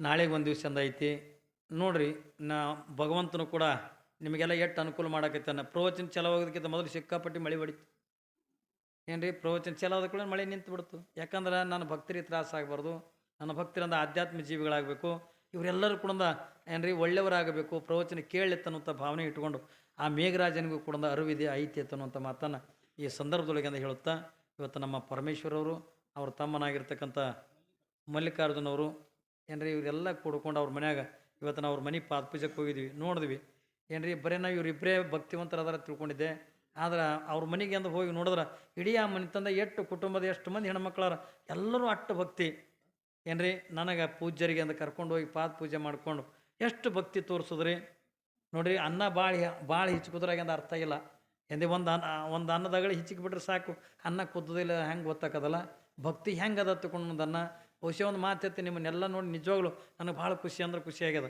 ನಾಳೆಗೆ ಒಂದು ದಿವಸದಿಂದ ಐತಿ. ನೋಡ್ರಿ, ನಾ ಭಗವಂತನು ಕೂಡ ನಿಮಗೆಲ್ಲ ಎಷ್ಟು ಅನುಕೂಲ ಮಾಡಕತ್ತಾನ ಪ್ರವಚನ ಚಲೋ ಆಗೋದಕ್ಕಿಂತ ಮೊದಲು ಸಿಕ್ಕಾಪಟ್ಟಿ ಮಳೆ ಹೊಡಿತು. ಏನ್ರಿ? ಪ್ರವಚನ ಚಲೋ ಆದ ಕೂಡ ಮಳೆ ನಿಂತು ಬಿಡ್ತು ಯಾಕಂದ್ರೆ ನನ್ನ ಭಕ್ತರಿಗೆ ತ್ರಾಸ ಆಗಬಾರ್ದು. ನನ್ನ ಭಕ್ತರಿಂದ ಆಧ್ಯಾತ್ಮ ಜೀವಿಗಳಾಗಬೇಕು. ಇವರೆಲ್ಲರೂ ಕೂಡ ಏನ್ರಿ? ಒಳ್ಳೆಯವರಾಗಬೇಕು. ಪ್ರವಚನ ಕೇಳಿತ್ತನ್ನುವಂಥ ಭಾವನೆ ಇಟ್ಕೊಂಡು ಆ ಮೇಘರಾಜನಿಗೂ ಕೂಡ ಅರಿವಿದೆ ಐತಿ ಅನ್ನುವಂಥ ಮಾತನ್ನು ಈ ಸಂದರ್ಭದೊಳಗೆ ಅಂತ ಹೇಳುತ್ತಾ, ಇವತ್ತು ನಮ್ಮ ಪರಮೇಶ್ವರವರು, ಅವ್ರ ತಮ್ಮನಾಗಿರ್ತಕ್ಕಂಥ ಮಲ್ಲಿಕಾರ್ಜುನವರು, ಏನ್ರಿ? ಇವರೆಲ್ಲ ಕೂಡ್ಕೊಂಡು ಅವ್ರ ಮನ್ಯಾಗ ಇವತ್ತು ನಾವು ಅವ್ರ ಮನೆ ಪಾದ ಪೂಜೆಗೆ ಹೋಗಿದ್ವಿ, ನೋಡಿದ್ವಿ. ಏನ್ರಿ, ಬರೀ ನಾವು ಇವರಿಬ್ಬರೇ ಭಕ್ತಿವಂತರದಾರ ತಿಳ್ಕೊಂಡಿದ್ದೆ. ಆದ್ರೆ ಅವ್ರ ಮನೆಗೆ ಅಂದು ಹೋಗಿ ನೋಡಿದ್ರೆ ಇಡೀ ಆ ಮನೆ ತಂದ ಎಷ್ಟು ಕುಟುಂಬದ ಎಷ್ಟು ಮಂದಿ ಹೆಣ್ಮಕ್ಳಾರ, ಎಲ್ಲರೂ ಅಟ್ಟು ಭಕ್ತಿ. ಏನ್ರಿ, ನನಗೆ ಪೂಜ್ಯರಿಗೆ ಅಂತ ಕರ್ಕೊಂಡು ಹೋಗಿ ಪಾದ ಪೂಜೆ ಮಾಡ್ಕೊಂಡು ಎಷ್ಟು ಭಕ್ತಿ ತೋರಿಸಿದ್ರಿ. ನೋಡಿರಿ, ಅನ್ನ ಭಾಳ ಭಾಳ ಹಿಚ್ಕುದ್ರಾಗ ಅರ್ಥ ಇಲ್ಲ. ಎಂದಿ ಒಂದು ಅನ್ನ, ಒಂದು ಅನ್ನದಾಗಲಿ ಹಿಚ್ಚಿಕ್ಬಿಟ್ರೆ ಸಾಕು, ಅನ್ನ ಕುದ್ದದಿಲ್ಲ ಹೆಂಗೆ ಗೊತ್ತಾಕದಲ್ಲ. ಭಕ್ತಿ ಹೆಂಗೆ ಅದ ತಗೊಂಡು ಅನ್ನ. ಬಹುಶಃ ಒಂದು ಮಾತೈತಿ ನಿಮ್ಮನ್ನೆಲ್ಲ ನೋಡಿ ನಿಜವಾಗ್ಲು ನನಗೆ ಭಾಳ ಖುಷಿ ಅಂದ್ರೆ ಖುಷಿಯಾಗ್ಯದ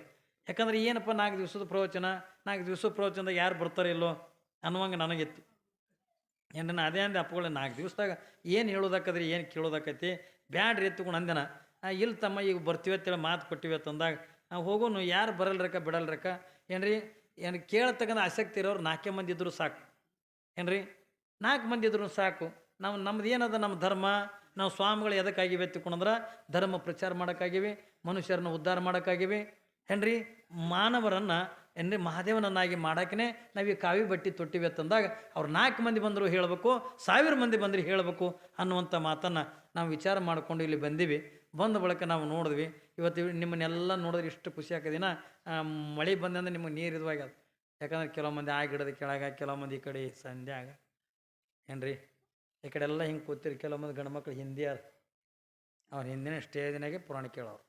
ಯಾಕಂದ್ರೆ ಏನಪ್ಪ ನಾಲ್ಕು ದಿವಸದ ಪ್ರವಚನ, ನಾಲ್ಕು ದಿವಸದ ಪ್ರವಚನದಾಗ ಯಾರು ಬರ್ತಾರೆ ಇಲ್ಲೋ ಅನ್ನುವಂಗೆ ನನಗಿತ್ತು ಏನು ನಾ ಅದೇ ಅಂದೆ ಅಪ್ಪಗಳ, ನಾಲ್ಕು ದಿವಸದಾಗ ಏನು ಹೇಳೋದಾಕದ್ರಿ ಏನು ಕೇಳೋದಾಕೈತಿ ಬ್ಯಾಡ್ರಿ ಎತ್ಕೊಂಡು ಅಂದೆನ. ಇಲ್ಲಿ ತಮ್ಮ ಈಗ ಬರ್ತೀವಿ ಅಂತೇಳಿ ಮಾತು ಕೊಟ್ಟಿವಿ ಅಂತಂದಾಗ ನಾವು ಹೋಗೋನು, ಯಾರು ಬರಲ್ರಕ್ಕ, ಬಿಡಲ್ರಕ್ಕ? ಏನ್ರಿ? ಏನು ಕೇಳತಕ್ಕಂಥ ಆಸಕ್ತಿ ಇರೋರು ನಾಲ್ಕೇ ಮಂದಿ ಇದ್ದರೂ ಸಾಕು. ಏನ್ರಿ? ನಾಲ್ಕು ಮಂದಿ ಇದ್ರು ಸಾಕು. ನಾವು ನಮ್ದು ಏನದ? ನಮ್ಮ ಧರ್ಮ. ನಾವು ಸ್ವಾಮಿಗಳು ಎದಕ್ಕಾಗಿವೆ ಎತ್ತಿಕೊಂಡ್ರೆ ಧರ್ಮ ಪ್ರಚಾರ ಮಾಡೋಕ್ಕಾಗಿವೆ, ಮನುಷ್ಯರನ್ನ ಉದ್ಧಾರ ಮಾಡೋಕ್ಕಾಗಿವೆ. ಹೆನ್ರಿ, ಮಾನವರನ್ನು ಏನ್ರಿ ಮಹಾದೇವನನ್ನಾಗಿ ಮಾಡೋಕೆ ನಾವು ಕಾವಿ ಬಟ್ಟಿ ತೊಟ್ಟಿವಿ ಅಂತಂದಾಗ ಅವ್ರು ನಾಲ್ಕು ಮಂದಿ ಬಂದರು ಹೇಳಬೇಕು, ಸಾವಿರ ಮಂದಿ ಬಂದರೆ ಹೇಳಬೇಕು ಅನ್ನುವಂಥ ಮಾತನ್ನು ನಾವು ವಿಚಾರ ಮಾಡಿಕೊಂಡು ಇಲ್ಲಿ ಬಂದೀವಿ. ಬಂದ ಬಳಿಕ ನಾವು ನೋಡಿದ್ವಿ, ಇವತ್ತು ನಿಮ್ಮನ್ನೆಲ್ಲ ನೋಡಿದ್ರೆ ಇಷ್ಟು ಖುಷಿ ಆಗೋದಿನ ಮಳೆ ಬಂದಂದ್ರೆ ನಿಮಗೆ ನೀರು ಇದುವಾಗ್ಯದ ಯಾಕಂದ್ರೆ ಕೆಲವು ಮಂದಿ ಆ ಗಿಡದ ಕೆಳಗೆ ಕೆಲವು ಮಂದಿ ಈ ಕಡೆ ಸಂಧ್ಯಾಗ ಏನ್ರಿ ಈ ಕಡೆ ಎಲ್ಲ ಹಿಂಗೆ ಕೂತಿರಿ, ಕೆಲವು ಮಂದಿ ಗಂಡು ಮಕ್ಳು ಅವ್ರ ಹಿಂದಿನ ಸ್ಟೇಜ್ನಾಗೆ ಪುರಾಣ ಕೇಳೋರು.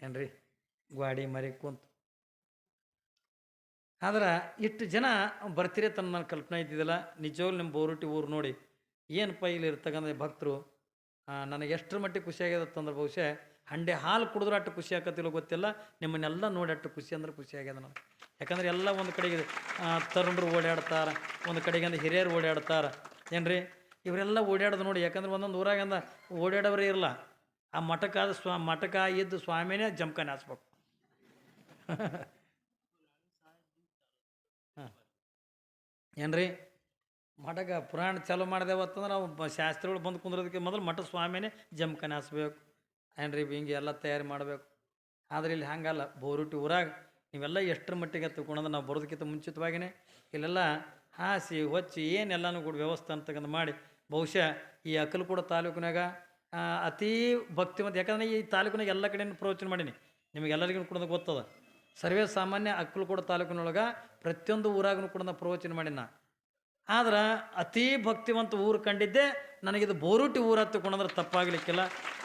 ಏನ್ರಿ ಗ್ವಾಡಿ ಮರಿ ಕುಂತು. ಆದ್ರೆ ಇಷ್ಟು ಜನ ಬರ್ತೀರಿ ತನ್ನ ನನ್ನ ಕಲ್ಪನೆ ಇದ್ದಿದ್ದಿಲ್ಲ. ನಿಜವಾಗ್ಲು ನಿಮ್ಮ ಬೋರುಟಿ ಊರು ನೋಡಿ, ಏನಪ್ಪ ಇಲ್ಲಿ ಇರ್ತಕ್ಕಂಥ ಭಕ್ತರು? ನನಗೆ ಎಷ್ಟರ ಮಟ್ಟಿಗೆ ಖುಷಿ ಆಗ್ಯದತ್ತಂದ್ರೆ ಬಹುಶಃ ಹಂಡೆ ಹಾಲು ಕುಡಿದ್ರೆ ಅಷ್ಟು ಖುಷಿ ಆಕತ್ತಿಲ್ಲ ಗೊತ್ತಿಲ್ಲ. ನಿಮ್ಮನ್ನೆಲ್ಲ ನೋಡಿ ಅಷ್ಟು ಖುಷಿ ಅಂದ್ರೆ ಖುಷಿ ಆಗ್ಯದ ನನಗೆ. ಯಾಕಂದ್ರೆ ಎಲ್ಲ ಒಂದು ಕಡೆಗೆ ತರುಣರು ಓಡಾಡ್ತಾರ, ಒಂದು ಕಡೆಗೆ ಅಂದ್ರೆ ಹಿರಿಯರು ಓಡಾಡ್ತಾರ. ಏನ್ರಿ? ಇವರೆಲ್ಲ ಓಡಾಡೋದು ನೋಡಿ, ಯಾಕಂದ್ರೆ ಒಂದೊಂದು ಊರಾಗಂದ ಓಡಾಡೋರೇ ಇರಲ್ಲ. ಆ ಮಠಕ್ಕಾದ ಸ್ವಾ ಮಠಕ ಇದ್ದು ಸ್ವಾಮಿನೇ ಜಮ್ಕನೆ ಹಾಸ್ಬೇಕು. ಹಾಂ. ಏನ್ರಿ? ಮಠಗ ಪುರಾಣ ಚಾಲು ಮಾಡಿದೆವತ್ತಂದ್ರೆ ನಾವು ಶಾಸ್ತ್ರಿಗಳು ಬಂದು ಕುಂದ್ರೋದಕ್ಕೆ ಮೊದಲು ಮಠ ಸ್ವಾಮಿನೇ ಜಮ್ಕನೆ ಹಾಸ್ಬೇಕು. ಏನ್ರಿ ಹಿಂಗೆ ಎಲ್ಲ ತಯಾರಿ ಮಾಡಬೇಕು. ಆದ್ರೆ ಇಲ್ಲಿ ಹಂಗಲ್ಲ. ಬೋರುಟಿ ಊರಾಗ ನೀವೆಲ್ಲ ಎಷ್ಟರ ಮಟ್ಟಿಗೆ ತಗೊಂಡ್ರೆ ನಾವು ಬರೋದಕ್ಕಿಂತ ಮುಂಚಿತವಾಗಿಯೇ ಇಲ್ಲೆಲ್ಲ ಹಾಸಿ, ಹೊಚ್ಚಿ ಏನೆಲ್ಲನೂ ಕೂಡ ವ್ಯವಸ್ಥೆ ಅಂತಕ್ಕಂಥ ಮಾಡಿ ಬಹುಶಃ ಈ ಅಕಲ್ಕೂಡ ತಾಲೂಕಿನಾಗ ಅತೀ ಅತೀ ಮತ್ತು ಯಾಕಂದ್ರೆ ಈ ತಾಲೂಕಿನಾಗ ಎಲ್ಲ ಕಡೆಯೂ ಪ್ರವಚನ ಮಾಡೀನಿ. ನಿಮಗೆಲ್ಲರಿಗೂ ಕೂಡ ಗೊತ್ತದ. ಸರ್ವೇ ಸಾಮಾನ್ಯ ಅಕ್ಕಲಕೋಡ ತಾಲೂಕಿನೊಳಗೆ ಪ್ರತಿಯೊಂದು ಊರಾಗೂ ಕೂಡ ನಾನು ಪ್ರವಚನ ಮಾಡಿನ. ಆದ್ರೆ ಅತೀ ಭಕ್ತಿವಂತ ಊರು ಕಂಡಿದ್ದೆ, ನನಗಿದು ಬೋರುಟಿ ಊರ ಹತ್ತಿಕೊಂಡಂದ್ರೆ ತಪ್ಪಾಗಲಿಕ್ಕಿಲ್ಲ.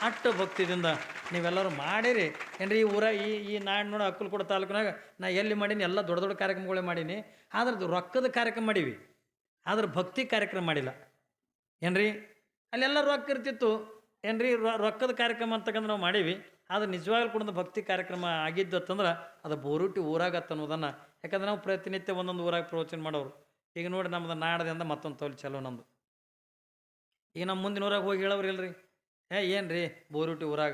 ಅಷ್ಟು ಭಕ್ತಿದಿಂದ ನೀವೆಲ್ಲರೂ ಮಾಡಿರಿ. ಏನ್ರಿ ಈ ಊರ ಈ ಈ ನಾಡು ನೋಡಿ ಅಕ್ಕಲಕೋಡ ತಾಲೂಕಿನಾಗ ನಾ ಎಲ್ಲಿ ಮಾಡೀನಿ, ಎಲ್ಲ ದೊಡ್ಡ ದೊಡ್ಡ ಕಾರ್ಯಕ್ರಮಗಳೇ ಮಾಡೀನಿ. ಆದ್ರೆ ರೊಕ್ಕದ ಕಾರ್ಯಕ್ರಮ ಮಾಡೀವಿ. ಆದ್ರೆ ಭಕ್ತಿ ಕಾರ್ಯಕ್ರಮ ಮಾಡಿಲ್ಲ. ಏನ್ರಿ? ಅಲ್ಲೆಲ್ಲ ರೊಕ್ಕ ಇರ್ತಿತ್ತು. ಏನ್ರಿ ರೊಕ್ಕದ ಕಾರ್ಯಕ್ರಮ ಅಂತಕ್ಕಂದ್ರೆ ನಾವು ಮಾಡೀವಿ. ಆದ್ರೆ ನಿಜವಾಗ್ಲೂ ಕೂಡ ಭಕ್ತಿ ಕಾರ್ಯಕ್ರಮ ಆಗಿದ್ದು ಅಂತಂದ್ರೆ ಅದು ಬೋರುಟಿ ಊರಾಗತ್ತ ಅನ್ನೋದನ್ನು. ಯಾಕಂದ್ರೆ ನಾವು ಪ್ರತಿನಿತ್ಯ ಒಂದೊಂದು ಊರಾಗ ಪ್ರವಚನ ಮಾಡೋರು. ಈಗ ನೋಡಿ ನಮ್ದು ನಾಡದಿಂದ ಮತ್ತೊಂದು ತೋಲ್ ಚಲೋ ನಮ್ಮದು ಈಗ ನಮ್ಮ ಮುಂದಿನ ಊರಾಗ ಹೋಗಿ ಹೇಳೋರು ಇಲ್ರಿ. ಏ ಏನು ರೀ ಬೋರುಟಿ ಊರಾಗ?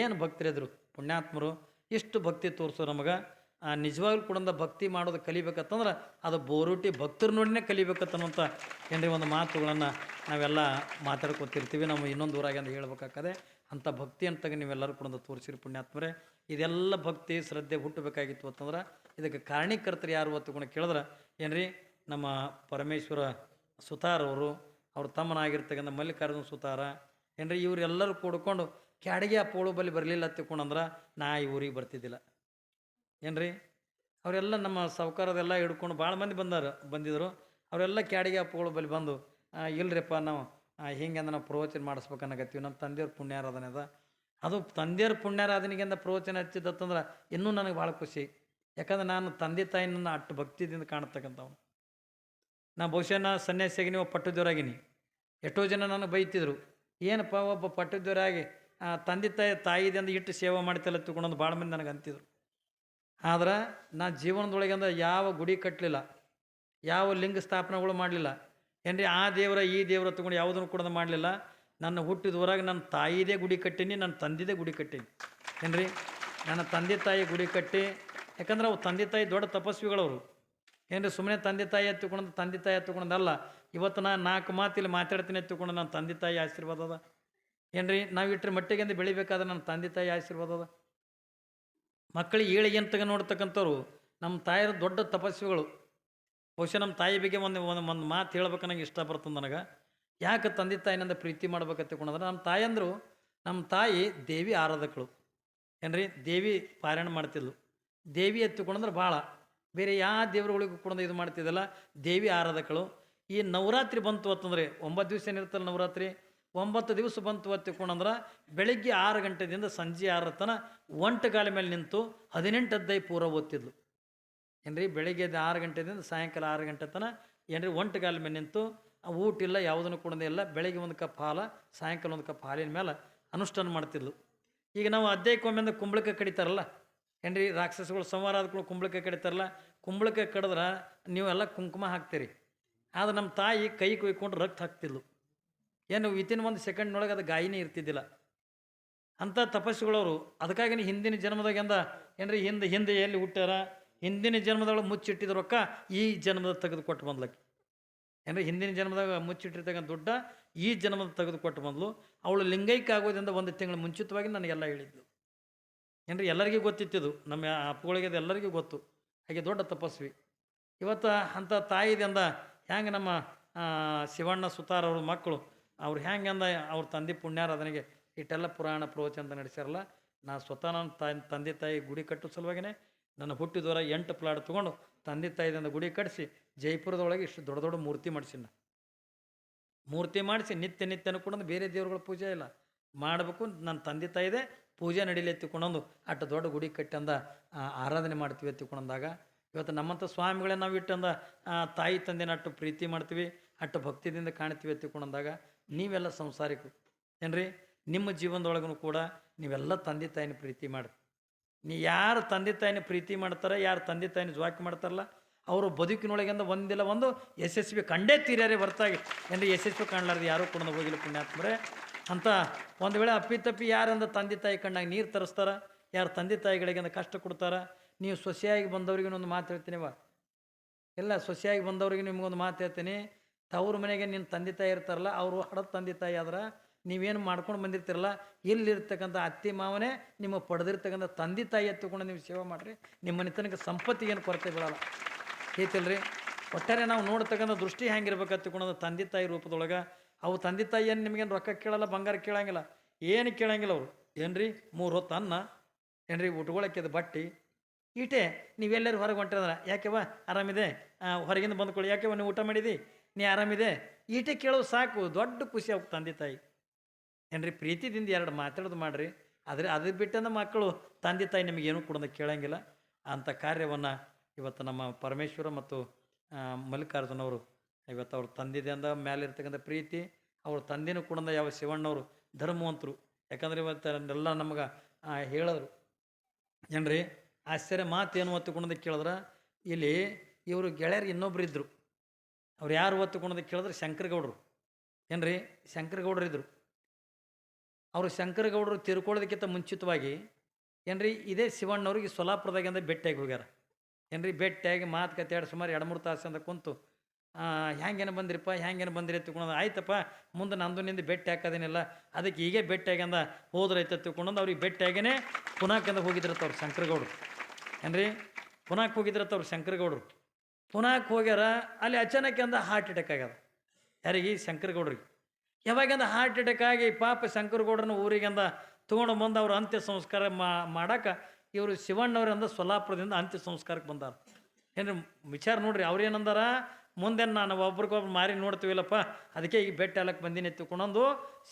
ಏನು ಭಕ್ತರಿದ್ರು ಪುಣ್ಯಾತ್ಮರು, ಇಷ್ಟು ಭಕ್ತಿ ತೋರಿಸೋ ನಮಗೆ. ನಿಜವಾಗ್ಲೂ ಕೂಡ ಭಕ್ತಿ ಮಾಡೋದು ಕಲಿಬೇಕತ್ತಂದ್ರೆ ಅದು ಬೋರುಟಿ ಭಕ್ತರು ನೋಡಿನೇ ಕಲಿಬೇಕತ್ತನ್ನುವಂಥ ಏನ್ರಿ ಒಂದು ಮಾತುಗಳನ್ನು ನಾವೆಲ್ಲ ಮಾತಾಡ್ಕೊತಿರ್ತೀವಿ. ನಮ್ಮ ಇನ್ನೊಂದು ಊರಾಗ ಅಂತ ಅಂಥ ಭಕ್ತಿ ಅಂತಾಗ ನೀವೆಲ್ಲರೂ ಕೂಡ ತೋರಿಸಿರಿ ಪುಣ್ಯಾತ್ಮರೇ. ಇದೆಲ್ಲ ಭಕ್ತಿ, ಶ್ರದ್ಧೆ ಹುಟ್ಟಬೇಕಾಗಿತ್ತು ಅಂತಂದ್ರೆ ಇದಕ್ಕೆ ಕಾರಣೀಕರ್ತರು ಯಾರು ಹೊತ್ತುಕೊಂಡು ಕೇಳಿದ್ರೆ, ಏನ್ರಿ, ನಮ್ಮ ಪರಮೇಶ್ವರ ಸುತಾರವರು ಅವ್ರ ತಮ್ಮನಾಗಿರ್ತಕ್ಕಂಥ ಮಲ್ಲಿಕಾರ್ಜುನ ಸುತಾರ, ಏನ್ರಿ, ಇವರೆಲ್ಲರೂ ಕೂಡ್ಕೊಂಡು ಕ್ಯಾಡಿಗೆ ಆ ಪೋಳು ಬಲ್ಲಿ ಬರಲಿಲ್ಲ ತಿಳ್ಕೊಂಡಂದ್ರೆ ನಾ ಈ ಊರಿಗೆ ಬರ್ತಿದ್ದಿಲ್ಲ. ಏನ್ರಿ, ಅವರೆಲ್ಲ ನಮ್ಮ ಸಾವುಕಾರದೆಲ್ಲ ಹಿಡ್ಕೊಂಡು ಭಾಳ ಮಂದಿ ಬಂದಾರ, ಬಂದಿದ್ರು. ಅವರೆಲ್ಲ ಕ್ಯಾಡಿಗೆ ಆ ಪೋಳು ಬಲ್ಲಿ ಬಂದು ಇಲ್ರಿಪ್ಪ ನಾವು ಹಿಂಗೆ ನಾವು ಪ್ರವಚನ ಮಾಡಿಸ್ಬೇಕನ್ನಕತ್ತೀವಿ ನಮ್ಮ ತಂದೆಯವ್ರ ಪುಣ್ಯಾರಾಧನೆ ಅದ. ಅದು ತಂದೆಯವ್ರ ಪುಣ್ಯಾರಾಧನೆಗಿಂತ ಪ್ರವಚನ ಹಚ್ಚಿದತ್ತಂದ್ರೆ ಇನ್ನೂ ನನಗೆ ಭಾಳ ಖುಷಿ. ಯಾಕಂದ್ರೆ ನಾನು ತಂದೆ ತಾಯಿನ ಅಟ್ಟು ಭಕ್ತಿದಿಂದ ಕಾಣತಕ್ಕಂಥವ್ನು. ನಾ ಬಹುಶಃ ನಾ ಸನ್ಯಾಸಿಯಾಗಿನಿ ಒಬ್ಬ ಪಟ್ಟದೇವರಾಗಿನಿ ಎಷ್ಟೋ ಜನ ನನಗೆ ಬೈತಿದ್ರು. ಏನಪ್ಪ ಒಬ್ಬ ಪಟ್ಟದೇವರಾಗಿ ತಂದೆ ತಾಯಿ ತಾಯಿದಿಂದ ಇಟ್ಟು ಸೇವೆ ಮಾಡ್ತಿಲ್ಲ ತಿಳ್ಕೊಂಡು ಭಾಳ ಮಂದಿ ನನಗೆ ಅಂತಿದ್ರು. ಆದ್ರೆ ನಾ ಜೀವನದೊಳಗೆ ಅಂದ್ರೆ ಯಾವ ಗುಡಿ ಕಟ್ಟಲಿಲ್ಲ ಯಾವ ಲಿಂಗ ಸ್ಥಾಪನೆಗಳು ಮಾಡಲಿಲ್ಲ ಏನ್ರಿ, ಆ ದೇವರ, ಈ ದೇವರ ತಗೊಂಡು ಯಾವುದನ್ನು ಕೂಡ ಮಾಡಲಿಲ್ಲ. ನನ್ನ ಹುಟ್ಟಿದ ಊರಾಗ ನನ್ನ ತಾಯಿದೇ ಗುಡಿ ಕಟ್ಟೀನಿ, ನನ್ನ ತಂದಿದೇ ಗುಡಿ ಕಟ್ಟೀನಿ. ಏನ್ರಿ, ನನ್ನ ತಂದೆ ತಾಯಿ ಗುಡಿ ಕಟ್ಟಿ, ಯಾಕಂದ್ರೆ ಅವು ತಂದೆ ತಾಯಿ ದೊಡ್ಡ ತಪಸ್ವಿಗಳವರು. ಏನ್ರಿ ಸುಮ್ಮನೆ ತಂದೆ ತಾಯಿ ಎತ್ತಿಕೊಂಡು ತಂದೆ ತಾಯಿ ಎತ್ತಿಕೊಂಡಲ್ಲ ಇವತ್ತು ನಾನು ನಾಲ್ಕು ಮಾತು ಇಲ್ಲಿ ಮಾತಾಡ್ತೀನಿ ಎತ್ತಿಕೊಂಡು ನನ್ನ ತಂದೆ ತಾಯಿ ಆಶೀರ್ವಾದ ಅದ. ಏನ್ರಿ, ನಾವು ಇಟ್ಟರೆ ಮಟ್ಟಿಗೆಂದು ಬೆಳಿಬೇಕಾದ್ರೆ ನನ್ನ ತಂದೆ ತಾಯಿ ಆಶೀರ್ವಾದ ಅದ. ಮಕ್ಕಳಿಗೆ ಏಳಿಗೆ ಅಂತ ನೋಡ್ತಕ್ಕಂಥವ್ರು, ನಮ್ಮ ತಾಯಿಯರು ದೊಡ್ಡ ತಪಸ್ವಿಗಳು. ಬಹುಶಃ ನಮ್ಮ ತಾಯಿ ಬಗ್ಗೆ ಒಂದು ಒಂದು ಒಂದು ಮಾತು ಹೇಳ್ಬೇಕು ನಂಗೆ ಇಷ್ಟ ಬರ್ತದೆ ನನಗೆ. ಯಾಕೆ ತಂದೆ ತಾಯಿನಿಂದ ಪ್ರೀತಿ ಮಾಡ್ಬೇಕಂತ ತಿಳ್ಕೊಂಡ್ರೆ ನಮ್ಮ ತಾಯಂದರು, ನಮ್ಮ ತಾಯಿ ದೇವಿ ಆರಾಧಕಳು. ಏನ್ರಿ? ದೇವಿ ಪಾರಾಯಣ ಮಾಡ್ತಿದ್ಲು. ದೇವಿ ಎತ್ತಿಕೊಂಡ್ರೆ ಭಾಳ. ಬೇರೆ ಯಾವ ದೇವರುಗಳಿಗೂ ಕೂಡ ಇದು ಮಾಡ್ತಿದ್ದಲ್ಲ. ದೇವಿ ಆರಾಧಕಳು. ಈ ನವರಾತ್ರಿ ಬಂತು ಅಂತಂದರೆ ಒಂಬತ್ತು ದಿವಸ ಏನಿರ್ತಲ್ಲ ನವರಾತ್ರಿ? ಒಂಬತ್ತು ದಿವಸ ಬಂತು ಅತ್ತಿಕೊಂಡಂದ್ರೆ ಬೆಳಿಗ್ಗೆ ಆರು ಗಂಟೆದಿಂದ ಸಂಜೆ ಆರತನ ಒಂಟು ಗಾಲ ಮೇಲೆ ನಿಂತು ಹದಿನೆಂಟು ಅದ್ದೈ ಪೂರ ಓದ್ತಿದ್ಲು. ಏನ್ರಿ? ಬೆಳಿಗ್ಗೆ ಆರು ಗಂಟೆಯಿಂದ ಸಾಯಂಕಾಲ ಆರು ಗಂಟೆ ತನಕ ಏನ್ರಿ? ಒಂಟು ಗಾಲ ಮೇಲೆ ನಿಂತು ಊಟ ಇಲ್ಲ, ಯಾವುದನ್ನು ಕೊಡೋದೇ ಇಲ್ಲ, ಬೆಳಿಗ್ಗೆ ಒಂದು ಕಪ್ ಹಾಲು, ಸಾಯಂಕಾಲ ಒಂದು ಕಪ್ ಹಾಲಿನ ಮೇಲೆ ಅನುಷ್ಠಾನ ಮಾಡ್ತಿದ್ಲು. ಈಗ ನಾವು ಅಧ್ಯಾಯಕ್ಕೊಮ್ಮೆಂದ ಕುಂಬಳಕ ಕಡಿತಾರಲ್ಲ, ಏನ್ರಿ? ರಾಕ್ಷಸಗಳು ಸಂವಾರ ಕೂಡ ಕುಂಬಳಕ ಕಡಿತಾರಲ್ಲ ಕುಂಬಳಕ ಕಡಿದ್ರೆ ನೀವೆಲ್ಲ ಕುಂಕುಮ ಹಾಕ್ತೀರಿ. ಆದ್ರೆ ನಮ್ಮ ತಾಯಿ ಕೈ ಕುಯ್ಕೊಂಡು ರಕ್ತ ಹಾಕ್ತಿದ್ಲು. ಏನು, ವಿತಿನ್ ಒಂದು ಸೆಕೆಂಡ್ನೊಳಗೆ ಅದು ಗಾಯನೇ ಇರ್ತಿದ್ದಿಲ್ಲ. ಅಂಥ ತಪಸ್ಸುಗಳವರು ಅದಕ್ಕಾಗಿ ಹಿಂದಿನ ಜನ್ಮದಾಗೆಂದ ಏನ್ರಿ? ಹಿಂದೆ ಹಿಂದೆ ಎಲ್ಲಿ ಹುಟ್ಟ್ಯಾರ ಹಿಂದಿನ ಜನ್ಮದೊಳಗೆ ಮುಚ್ಚಿಟ್ಟಿದ ರೊಕ್ಕ ಈ ಜನ್ಮದ ತೆಗೆದುಕೊಟ್ಟು ಬಂದ್ಲಕ್ಕೆ. ಏನಂದ್ರೆ ಹಿಂದಿನ ಜನ್ಮದಾಗ ಮುಚ್ಚಿಟ್ಟಿರ್ತಕ್ಕಂಥ ದುಡ್ಡ ಈ ಜನ್ಮದ ತೆಗೆದುಕೊಟ್ಟು ಬಂದ್ಲು. ಅವಳು ಲಿಂಗೈಕ್ಯ ಆಗೋದ್ರಿಂದ ಒಂದು ತಿಂಗಳು ಮುಂಚಿತವಾಗಿ ನನಗೆಲ್ಲ ಹೇಳಿದ್ಲು. ಏನ್ರಿ ಎಲ್ಲರಿಗೂ ಗೊತ್ತಿತ್ತಿದ್ದು, ನಮ್ಮ ಅಪ್ಪಗಳಿಗೆ ಅದು ಎಲ್ಲರಿಗೂ ಗೊತ್ತು. ಹಾಗೆ ದೊಡ್ಡ ತಪಸ್ವಿ. ಇವತ್ತು ಅಂಥ ತಾಯಿದಿಂದ ಹೆಂಗೆ ನಮ್ಮ ಶಿವಣ್ಣ ಸುತಾರ ಅವ್ರ ಮಕ್ಕಳು, ಅವ್ರು ಹೆಂಗೆ ಅಂದ, ಅವ್ರ ತಂದೆ ಪುಣ್ಯಾರಾಧನೆಗೆ ಇಟ್ಟೆಲ್ಲ ಪುರಾಣ ಪ್ರವಚನ ನಡೆಸ್ಯಾರಲ್ಲ, ನಾ ಸ್ವತಃ ನನ್ನ ತಂದೆ ತಾಯಿ ಗುಡಿ ಕಟ್ಟೋ ಸಲುವಾಗಿನೇ ನನ್ನ ಹುಟ್ಟಿದವರ ಎಂಟು ಪ್ಲಾಟ್ ತೊಗೊಂಡು ತಂದೆ ತಾಯಿದಿಂದ ಗುಡಿ ಕಟ್ಟಿಸಿ ಜೈಪುರದೊಳಗೆ ಇಷ್ಟು ದೊಡ್ಡ ದೊಡ್ಡ ಮೂರ್ತಿ ಮಾಡಿಸಿನ. ಮೂರ್ತಿ ಮಾಡಿಸಿ ನಿತ್ಯ ನಿತ್ಯನೂ ಕೂಡ ಬೇರೆ ದೇವ್ರಗಳ ಪೂಜೆ ಇಲ್ಲ. ಮಾಡಬೇಕು ನನ್ನ ತಂದೆ ತಾಯಿದೆ ಪೂಜೆ ನಡೀಲಿ ತಿಳ್ಕೊಂಡೊಂದು ಅಷ್ಟು ದೊಡ್ಡ ಗುಡಿ ಕಟ್ಟಂದ ಆರಾಧನೆ ಮಾಡ್ತೀವಿ ಎತ್ತಿಕೊಂಡಂದಾಗ ಇವತ್ತು ನಮ್ಮಂಥ ಸ್ವಾಮಿಗಳೇ ನಾವು ಇಟ್ಟಂದ ತಾಯಿ ತಂದೆನ ಅಟ್ಟು ಪ್ರೀತಿ ಮಾಡ್ತೀವಿ, ಅಷ್ಟು ಭಕ್ತಿದಿಂದ ಕಾಣ್ತೀವಿ ಎತ್ತಿಕೊಂಡಂದಾಗ ನೀವೆಲ್ಲ ಸಂಸಾರಿಕರು ಏನ್ರಿ? ನಿಮ್ಮ ಜೀವನದೊಳಗೂ ಕೂಡ ನೀವೆಲ್ಲ ತಂದೆ ತಾಯಿನ ಪ್ರೀತಿ ಮಾಡಿ. ನೀ ಯಾರು ತಂದೆ ತಾಯಿನ ಪ್ರೀತಿ ಮಾಡ್ತಾರೆ, ಯಾರು ತಂದೆ ತಾಯಿನ ಜ್ವಾಕಿ ಮಾಡ್ತಾರಲ್ಲ, ಅವರು ಬದುಕಿನೊಳಗಿಂದ ಒಂದಿಲ್ಲ ಒಂದು ಯಶಸ್ವಿ ಕಂಡೇ ತೀರ್ಯಾರೇ ಹೊರತಾಗಿ. ಎಸ್ ಯಶಸ್ವಿ ಕಾಣಲಾರ್ದು ಯಾರೂ ಕೂಡ ಹೋಗಿಲ್ಲ ಪುಣ್ಯಾತ್ಮರೇ. ಅಂತ ಒಂದು ವೇಳೆ ಅಪ್ಪಿತಪ್ಪಿ ಯಾರಂದ ತಂದೆ ತಾಯಿ ಕಣ್ಣಾಗ ನೀರು ತರಿಸ್ತಾರ, ಯಾರು ತಂದೆ ತಾಯಿಗಳಿಗಿಂದ ಕಷ್ಟ ಕೊಡ್ತಾರ, ನೀವು ಸೊಸೆಯಾಗಿ ಬಂದವ್ರಿಗೆ ಒಂದು ಮಾತು ಹೇಳ್ತೀನಿ ವಾ ಇಲ್ಲ, ಸೊಸೆಯಾಗಿ ಬಂದವ್ರಿಗೆ ನಿಮಗೊಂದು ಮಾತು ಹೇಳ್ತೀನಿ, ತವ್ರ ಮನೆಗೆ ನಿನ್ನ ತಂದೆ ತಾಯಿ ಇರ್ತಾರಲ್ಲ, ಅವರು ಹಡದ ತಂದೆ ತಾಯಿ ಆದ್ರೆ ನೀವೇನು ಮಾಡ್ಕೊಂಡು ಬಂದಿರ್ತೀರಲ್ಲ, ಇಲ್ಲಿರ್ತಕ್ಕಂಥ ಅತ್ತಿ ಮಾವನೇ ನಿಮ್ಮ ಪಡೆದಿರ್ತಕ್ಕಂಥ ತಂದೆ ತಾಯಿ ಎತ್ತುಕೊಂಡು ನೀವು ಸೇವೆ ಮಾಡಿರಿ. ನಿಮ್ಮ ನಿತನಕ್ಕೆ ಸಂಪತ್ತಿಗೆ ಏನು ಕೊರತೆ ಬೀಳಲ್ಲ. ಐತಿಲ್ರಿ ಒಟ್ಟಾರೆ ನಾವು ನೋಡ್ತಕ್ಕಂಥ ದೃಷ್ಟಿ ಹೆಂಗಿರ್ಬೇಕು ಹತ್ತಿಕೊಳ್ಳೋದು ತಂದೆ ತಾಯಿ ರೂಪದೊಳಗೆ, ಅವು ತಂದೆ ತಾಯಿ ಏನು ನಿಮಗೇನು ರೊಕ್ಕ ಕೇಳಲ್ಲ, ಬಂಗಾರ ಕೇಳಂಗಿಲ್ಲ. ಏನು ಕೇಳಂಗಿಲ್ಲ ಅವರು. ಏನ್ರಿ? ಮೂರು ಹೊತ್ತು ಅನ್ನ, ಏನ್ರಿ? ಉಟ್ಕೊಳಕ್ಕಿದ ಬಟ್ಟೆ, ಈಟೆ. ನೀವೆಲ್ಲರೂ ಹೊರಗೆ ಹೊಂಟಿದ್ರ ಯಾಕೆವ ಆರಾಮಿದೆ? ಹೊರಗಿಂದ ಬಂದ್ಕೊಳ್ಳಿ. ಯಾಕೆವ ನೀವು ಊಟ ಮಾಡಿದಿ? ನೀ ಆರಾಮಿದೆ? ಈಟೆ ಕೇಳೋದು ಸಾಕು. ದೊಡ್ಡ ಖುಷಿ ಅವ್ಕೆ ತಂದೆ ತಾಯಿ. ಏನ್ರಿ ಪ್ರೀತಿದಿಂದ ಎರಡು ಮಾತಾಡೋದು ಮಾಡ್ರಿ. ಆದರೆ ಅದು ಬಿಟ್ಟಂದ ಮಕ್ಕಳು ತಂದೆ ತಾಯಿ ನಿಮಗೇನು ಕೂಡ ಕೇಳೋಂಗಿಲ್ಲ. ಅಂಥ ಕಾರ್ಯವನ್ನು ಇವತ್ತು ನಮ್ಮ ಪರಮೇಶ್ವರ ಮತ್ತು ಮಲ್ಲಿಕಾರ್ಜುನವರು ಇವತ್ತು ಅವ್ರ ತಂದೆದಿಂದ ಮೇಲೆ ಇರ್ತಕ್ಕಂಥ ಪ್ರೀತಿ, ಅವ್ರ ತಂದೆನೂ ಕೂಡ ಯಾವ ಶಿವಣ್ಣವರು ಧರ್ಮವಂತರು. ಯಾಕಂದ್ರೆ ಇವತ್ತು ಎಲ್ಲ ನಮಗೆ ಹೇಳಿದ್ರು ಏನ್ರಿ, ಆಶ್ಚರ್ಯ ಮಾತೇನು ಒತ್ತುಕೊಂಡದ ಕೇಳಿದ್ರೆ, ಇಲ್ಲಿ ಇವರು ಗೆಳೆಯರು ಇನ್ನೊಬ್ರು ಇದ್ದರು ಅವ್ರು ಯಾರು ಒತ್ತುಕೊಂಡದ ಕೇಳಿದ್ರೆ, ಶಂಕರಗೌಡರು. ಏನ್ರಿ, ಶಂಕರಗೌಡರು ಇದ್ದರು ಅವರು ಶಂಕರಗೌಡರು ತಿರ್ಕೊಳ್ಳೋದಕ್ಕಿಂತ ಮುಂಚಿತವಾಗಿ, ಏನ್ರಿ, ಇದೇ ಶಿವಣ್ಣವ್ರಿಗೆ ಸೊಲಾಪುರದಾಗಿಂದ ಭೇಟಿಯಾಗಿ ಹೋಗ್ಯಾರ. ಏನ್ರಿ, ಭೇಟಿಯಾಗಿ ಮಾತುಕತೆ ಎರಡು ಸುಮಾರು ಎರಡು ಮೂರು ತಾಸು ಅಂತ ಕುಂತು ಹ್ಯಾಂಗೇನು ಬಂದ್ರಿಪ್ಪ, ಹ್ಯಾಂಗೇನು ಬಂದಿರಿ? ತಿಳ್ಕೊಂಡು ಆಯ್ತಪ್ಪ, ಮುಂದೆ ನಂದು ನಿಂದು ಭೇಟಿ ಹಾಕೋದೇನಿಲ್ಲ. ಅದಕ್ಕೆ ಹೀಗೆ ಭೇಟಿಯಾಗಂದ ಹೋದ್ರೈತೆ ತಿಳ್ಕೊಂಡು ಅವ್ರಿಗೆ ಭೇಟಿಯಾಗೇ ಪುನಾಕಂದ ಹೋಗಿದ್ರತ್ತ ಅವ್ರು ಶಂಕರಗೌಡರು. ಏನ್ರಿ, ಪುನಾಕ್ ಹೋಗಿದ್ರತ್ತ ಅವ್ರು ಶಂಕರಗೌಡರು. ಪುನಾಕ್ ಹೋಗ್ಯಾರ, ಅಲ್ಲಿ ಅಚಾನಕ್ ಅಂದ ಹಾರ್ಟ್ ಅಟ್ಯಾಕ್ ಆಗ್ಯದ. ಯಾರಿಗೆ? ಶಂಕರಗೌಡ್ರಿಗೆ. ಯಾವಾಗಂದ ಹಾರ್ಟ್ ಅಟ್ಯಾಕ್ ಆಗಿ ಪಾಪ ಶಂಕರಗೌಡ್ರನ್ನ ಊರಿಗಂದ ತೊಗೊಂಡು ಬಂದು ಅವ್ರ ಅಂತ್ಯ ಸಂಸ್ಕಾರ ಮಾಡಕ್ಕೆ ಇವರು ಶಿವಣ್ಣವರಿಂದ ಸೊಲ್ಲಾಪುರದಿಂದ ಅಂತ್ಯ ಸಂಸ್ಕಾರಕ್ಕೆ ಬಂದಾರ. ಏನು ವಿಚಾರ ನೋಡ್ರಿ ಅವ್ರೇನಂದಾರ ಮುಂದೆ ನಾನು ಒಬ್ರಿಗೊಬ್ರು ಮಾರಿ ನೋಡ್ತೀವಿಲ್ಲಪ್ಪ, ಅದಕ್ಕೆ ಈಗ ಬೆಟ್ಟ ಎಲ್ಲಕ್ಕೆ ಬಂದಿನಿ ತಿಳ್ಕೊಂಡೊಂದು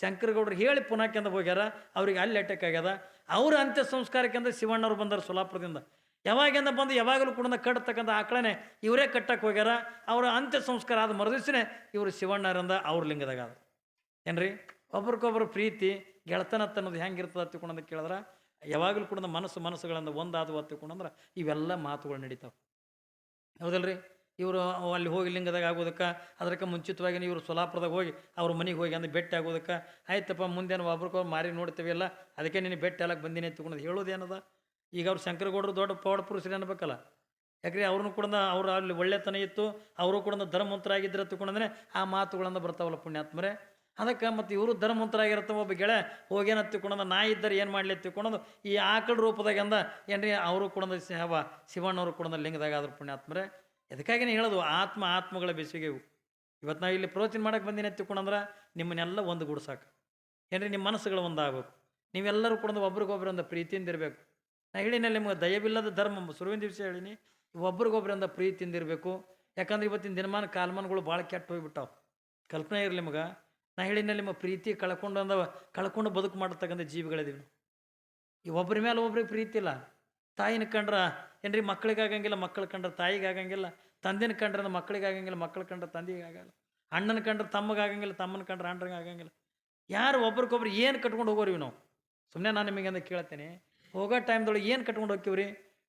ಶಂಕರಗೌಡ್ರು ಹೇಳಿ ಪುನಾಕೆಂದ ಹೋಗ್ಯಾರ, ಅವ್ರಿಗೆ ಅಲ್ಲಿ ಅಟ್ಯಾಕ್ ಆಗ್ಯದ. ಅವ್ರ ಅಂತ್ಯ ಸಂಸ್ಕಾರಕ್ಕೆ ಅಂದ್ರೆ ಶಿವಣ್ಣವ್ರು ಬಂದಾರ ಸೊಲ್ಲಾಪುರದಿಂದ. ಯಾವಾಗಿಂದ ಬಂದು ಯಾವಾಗಲೂ ಕೂಡ ಕಟ್ತಕ್ಕಂಥ ಆಕಳನೆ ಇವರೇ ಕಟ್ಟಕ್ಕೆ ಹೋಗ್ಯಾರ, ಅವರ ಅಂತ್ಯ ಸಂಸ್ಕಾರ ಆದ ಮರುದಿವ್ಸನೇ ಇವರು ಶಿವಣ್ಣರಿಂದ ಅವ್ರ ಲಿಂಗದಾಗ ಏನ್ರಿ? ಒಬ್ರಿಗೊಬ್ರು ಪ್ರೀತಿ, ಗೆಳತನತ್ತ ಅನ್ನೋದು ಹೆಂಗಿರ್ತದೆ ತಿಳ್ಕೊಂಡ್ ಕೇಳಿದ್ರೆ, ಯಾವಾಗಲೂ ಕೂಡ ಮನಸ್ಸು ಮನಸ್ಸುಗಳನ್ನು ಒಂದಾದವು ತಿಳ್ಕೊಂಡ್ರೆ ಇವೆಲ್ಲ ಮಾತುಗಳು ನಡೀತಾವೆ. ಹೌದಲ್ರಿ? ಇವರು ಅಲ್ಲಿ ಹೋಗಿ ಲಿಂಗದಾಗ ಆಗೋದಕ್ಕೆ ಅದಕ್ಕೆ ಮುಂಚಿತವಾಗಿ ಇವರು ಸೊಲಾಪುರದಾಗ ಹೋಗಿ ಅವ್ರ ಮನೆಗೆ ಹೋಗಿ ಅಂದ್ರೆ ಬೆಟ್ಟ ಆಗೋದಕ್ಕೆ, ಆಯ್ತಪ್ಪ ಮುಂದೇನು ಒಬ್ರಿಗೊಬ್ರು ಮಾರಿ ನೋಡ್ತೀವಿಲ್ಲ ಅದಕ್ಕೆ ನೀನು ಬೆಟ್ಟ ಅಲ್ಲಕ್ಕೆ ಬಂದಿನಿ ತಿಳ್ಕೊಂಡು ಹೇಳೋದೇನದ ಈಗ ಅವ್ರು ಶಂಕರಗೌಡರು ದೊಡ್ಡ ಪೌಡ ಪುರುಷರು ಅನ್ಬೇಕಲ್ಲ? ಯಾಕ್ರಿ? ಅವ್ರನ್ನೂ ಕೂಡ ಅವ್ರು ಅಲ್ಲಿ ಒಳ್ಳೆತನ ಇತ್ತು, ಅವರು ಕೂಡ ಧರ್ಮವಂತರಾಗಿದ್ದರೆ ತಿಳ್ಕೊಂಡಂದ್ರೆ ಆ ಮಾತುಗಳನ್ನು ಬರ್ತಾವಲ್ಲ ಪುಣ್ಯಾತ್ಮರೇ? ಅದಕ್ಕೆ ಮತ್ತು ಇವರು ಧರ್ಮವಂತರಾಗಿರುತ್ತೆ ಒಬ್ಬ ಗೆಳೆ, ಹೋಗೇನ ತಿಳ್ಕೊಂಡ ನಾ ಇದ್ದರೆ ಏನು ಮಾಡಲಿ ತಿಳ್ಕೊಂಡದು ಈ ಆಕಳ ರೂಪದಾಗ ಅಂದ ಏನ್ರಿ ಅವರು ಕೂಡ ಸೇವ ಶಿವಣ್ಣವರು ಕೂಡ ಲಿಂಗದಾಗ ಆದ್ರೂ ಪುಣ್ಯಾತ್ಮರೇ ಅದಕ್ಕಾಗಿನೇ ಹೇಳೋದು, ಆತ್ಮ ಆತ್ಮಗಳ ಬೆಸಿಗೆ ಇವು. ಇವತ್ತು ನಾವು ಇಲ್ಲಿ ಪ್ರೋಚನೆ ಮಾಡಕ್ಕೆ ಬಂದಿನ ತಿಳ್ಕೊಂಡಂದ್ರೆ ನಿಮ್ಮನ್ನೆಲ್ಲ ಒಂದು ಗುಡ್ಸಾಕ ಏನ್ರಿ ನಿಮ್ಮ ಮನಸ್ಸುಗಳು ಒಂದಾಗಬೇಕು ನೀವೆಲ್ಲರೂ ಕೂಡ ಒಬ್ರಿಗೊಬ್ರು ಒಂದು ಪ್ರೀತಿಯಿಂದ ಇರಬೇಕು. ನಾ ಹೇಳಿನಲ್ಲಿ ನಿಮಗೆ, ದಯವಿಲ್ಲದ ಧರ್ಮ ಸುರುವಿನ ದಿವಸ ಹೇಳಿನಿ ಒಬ್ರಿಗೊಬ್ರಿಂದ ಪ್ರೀತಿಯಿಂದ ಇರಬೇಕು. ಯಾಕಂದ್ರೆ ಇವತ್ತಿನ ದಿನಮಾನ ಕಾಲಮಾನಗಳು ಭಾಳ ಕೆಟ್ಟ ಹೋಗಿಬಿಟ್ಟಾವೆ. ಕಲ್ಪನೆ ಇರಲಿ ನಿಮಗೆ. ನಾ ಹೇಳಿನಲ್ಲಿ ನಿಮ್ಮ ಪ್ರೀತಿ ಕಳ್ಕೊಂಡು ಅಂದವ, ಕಳ್ಕೊಂಡು ಬದುಕು ಮಾಡತಕ್ಕಂಥ ಜೀವಿಗಳಿದೀವಿ. ಈ ಒಬ್ಬರ ಮೇಲೆ ಒಬ್ರಿಗೆ ಪ್ರೀತಿ ಇಲ್ಲ. ತಾಯಿನ ಕಂಡ್ರ, ಏನ್ರಿ ಮಕ್ಕಳಿಗಾಗಂಗಿಲ್ಲ ಆಗಂಗಿಲ್ಲ ಮಕ್ಳು ಕಂಡ್ರೆ ತಾಯಿಗಾಗಂಗಿಲ್ಲ, ತಂದಿನ ಕಂಡ್ರೆ ಮಕ್ಕಳಿಗಾಗಂಗಿಲ್ಲ ಮಕ್ಳು ಕಂಡ್ರೆ ತಂದಿಗಾಗಲ್ಲ ಅಣ್ಣನ ಕಂಡ್ರೆ ತಮ್ಮಗೆ ಆಗಂಗಿಲ್ಲ ತಮ್ಮನ ಕಂಡ್ರೆ ಅಣ್ಣರಿಗೆ ಆಗಂಗಿಲ್ಲ. ಯಾರು ಒಬ್ರಿಗೊಬ್ರು ಏನು ಕಟ್ಕೊಂಡು ಹೋಗೋರಿವಿ ನಾವು ಸುಮ್ಮನೆ ನಾನು ನಿಮಗೆ ಅಂತ ಕೇಳ್ತೇನೆ. ಹೋಗೋ ಟೈಮ್ದೊಳಗೆ ಏನು ಕಟ್ಕೊಂಡು ಹೋಗ್ತೀವ್ರಿ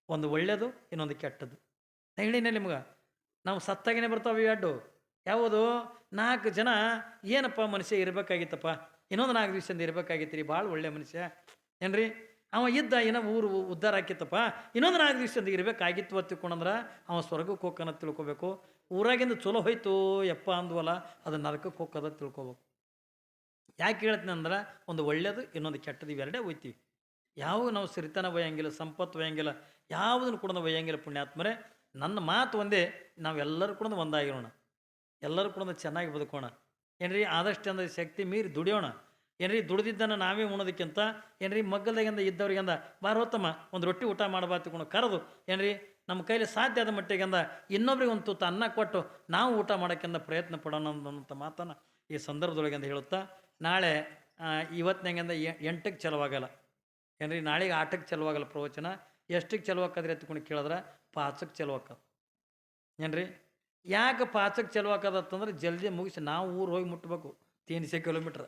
ಒಂದು ಒಳ್ಳೆಯದು ಇನ್ನೊಂದು ಕೆಟ್ಟದ್ದು. ಹೇಳಿನ ನಿಮ್ಗೆ, ನಾವು ಸತ್ತಾಗಿನೇ ಬರ್ತಾವೆ ಅಡ್ಡು. ಯಾವುದು? ನಾಲ್ಕು ಜನ, ಏನಪ್ಪ ಮನುಷ್ಯ ಇರಬೇಕಾಗಿತ್ತಪ್ಪ? ಇನ್ನೊಂದು ನಾಲ್ಕು ದಿವಸದಿಂದ ಇರಬೇಕಾಗಿತ್ತು ರೀ ಭಾಳ ಒಳ್ಳೆ ಮನುಷ್ಯ. ಏನ್ರಿ? ಅವ ಇದ್ದ ಏನೋ ಊರು ಉದ್ಧಾರ ಆಕಿತ್ತಪ್ಪ. ಇನ್ನೊಂದು ನಾಲ್ಕು ದಿವಸದಿಂದ ಇರಬೇಕಾಗಿತ್ತು ಅಂತ ಅವ ಸ್ವರ್ಗಕ್ಕೆ ಹೋಗ್ಕನ ತಿಳ್ಕೊಬೇಕು. ಊರಾಗಿಂದ ಚಲೋ ಹೋಯ್ತು, ಯಪ್ಪ ಅಂದ್ವಲ್ಲ ಅದು ನರಕಕ್ಕೆ ಹೋಗೋದ ತಿಳ್ಕೊಬೇಕು. ಯಾಕೆ ಹೇಳ್ತೀನಿ ಅಂದ್ರೆ, ಒಂದು ಒಳ್ಳೇದು, ಇನ್ನೊಂದು ಕೆಟ್ಟದು ಇವೆರಡೇ ಒಯ್ತೀವಿ ಯಾವ ನಾವು ಸಿರಿತನ ಒಯ್ಯಂಗಿಲ್ಲ, ಸಂಪತ್ತು ಒಯ್ಯಂಗಿಲ್ಲ, ಯಾವುದನ್ನು ಕೂಡ ಒಯ್ಯಂಗಿಲ್ಲ ಪುಣ್ಯಾತ್ಮರೇ. ನನ್ನ ಮಾತು ಒಂದೇ, ನಾವೆಲ್ಲರೂ ಕೂಡ ಒಂದಾಗಿರೋಣ. ಎಲ್ಲರೂ ಕೂಡ ಚೆನ್ನಾಗಿ ಬದುಕೋಣ. ಏನ್ರಿ, ಆದಷ್ಟು ಅಂದ್ರೆ ಶಕ್ತಿ ಮೀರಿ ದುಡಿಯೋಣ. ಏನ್ರಿ, ದುಡ್ದಿದ್ದನ್ನು ನಾವೇ ಉಣೋದಕ್ಕಿಂತ, ಏನ್ರಿ, ಮಗ್ಗಲ್ದಾಗಿಂದ ಇದ್ದವ್ರಿಗಂದ ಬಾರೋತ್ತಮ್ಮ ಒಂದು ರೊಟ್ಟಿ ಊಟ ಮಾಡಬಾತಿಕೊಂಡು ಕರೆದು, ಏನ್ರಿ, ನಮ್ಮ ಕೈಲಿ ಸಾಧ್ಯ ಆದ ಮಟ್ಟಿಗೆಂದ ಇನ್ನೊಬ್ರಿಗೆ ಒಂದು ತುತ್ತು ಅನ್ನ ಕೊಟ್ಟು, ನಾವು ಊಟ ಮಾಡೋಕ್ಕಿಂತ ಪ್ರಯತ್ನ ಪಡೋಣ ಅನ್ನೋಂಥ ಮಾತನ್ನು ಈ ಸಂದರ್ಭದೊಳಗೆ ಅಂತ ಹೇಳುತ್ತಾ, ನಾಳೆ ಇವತ್ತಿನಾಗಿಂದ ಎಂಟಕ್ಕೆ ಚಲವಾಗಲ್ಲ. ಏನ್ರಿ, ನಾಳೆಗೆ ಆಟಕ್ಕೆ ಚಲವಾಗಲ್ಲ ಪ್ರವಚನ, ಎಷ್ಟಕ್ಕೆ ಚಲವಾಕದ್ರಿ ಎತ್ಕೊಂಡು ಕೇಳಿದ್ರೆ, ಪಾಚಕ್ಕೆ ಚಲವಾಕದ ಏನ್ರಿ ಯಾಕೆ ಪಾಚಕ್ಕೆ ಚಲವಾಕದತ್ತಂದ್ರೆ ಜಲ್ದಿ ಮುಗಿಸಿ ನಾವು ಊರು ಹೋಗಿ ಮುಟ್ಟಬೇಕು ತೀನ್ಸೆ ಕಿಲೋಮೀಟ್ರ್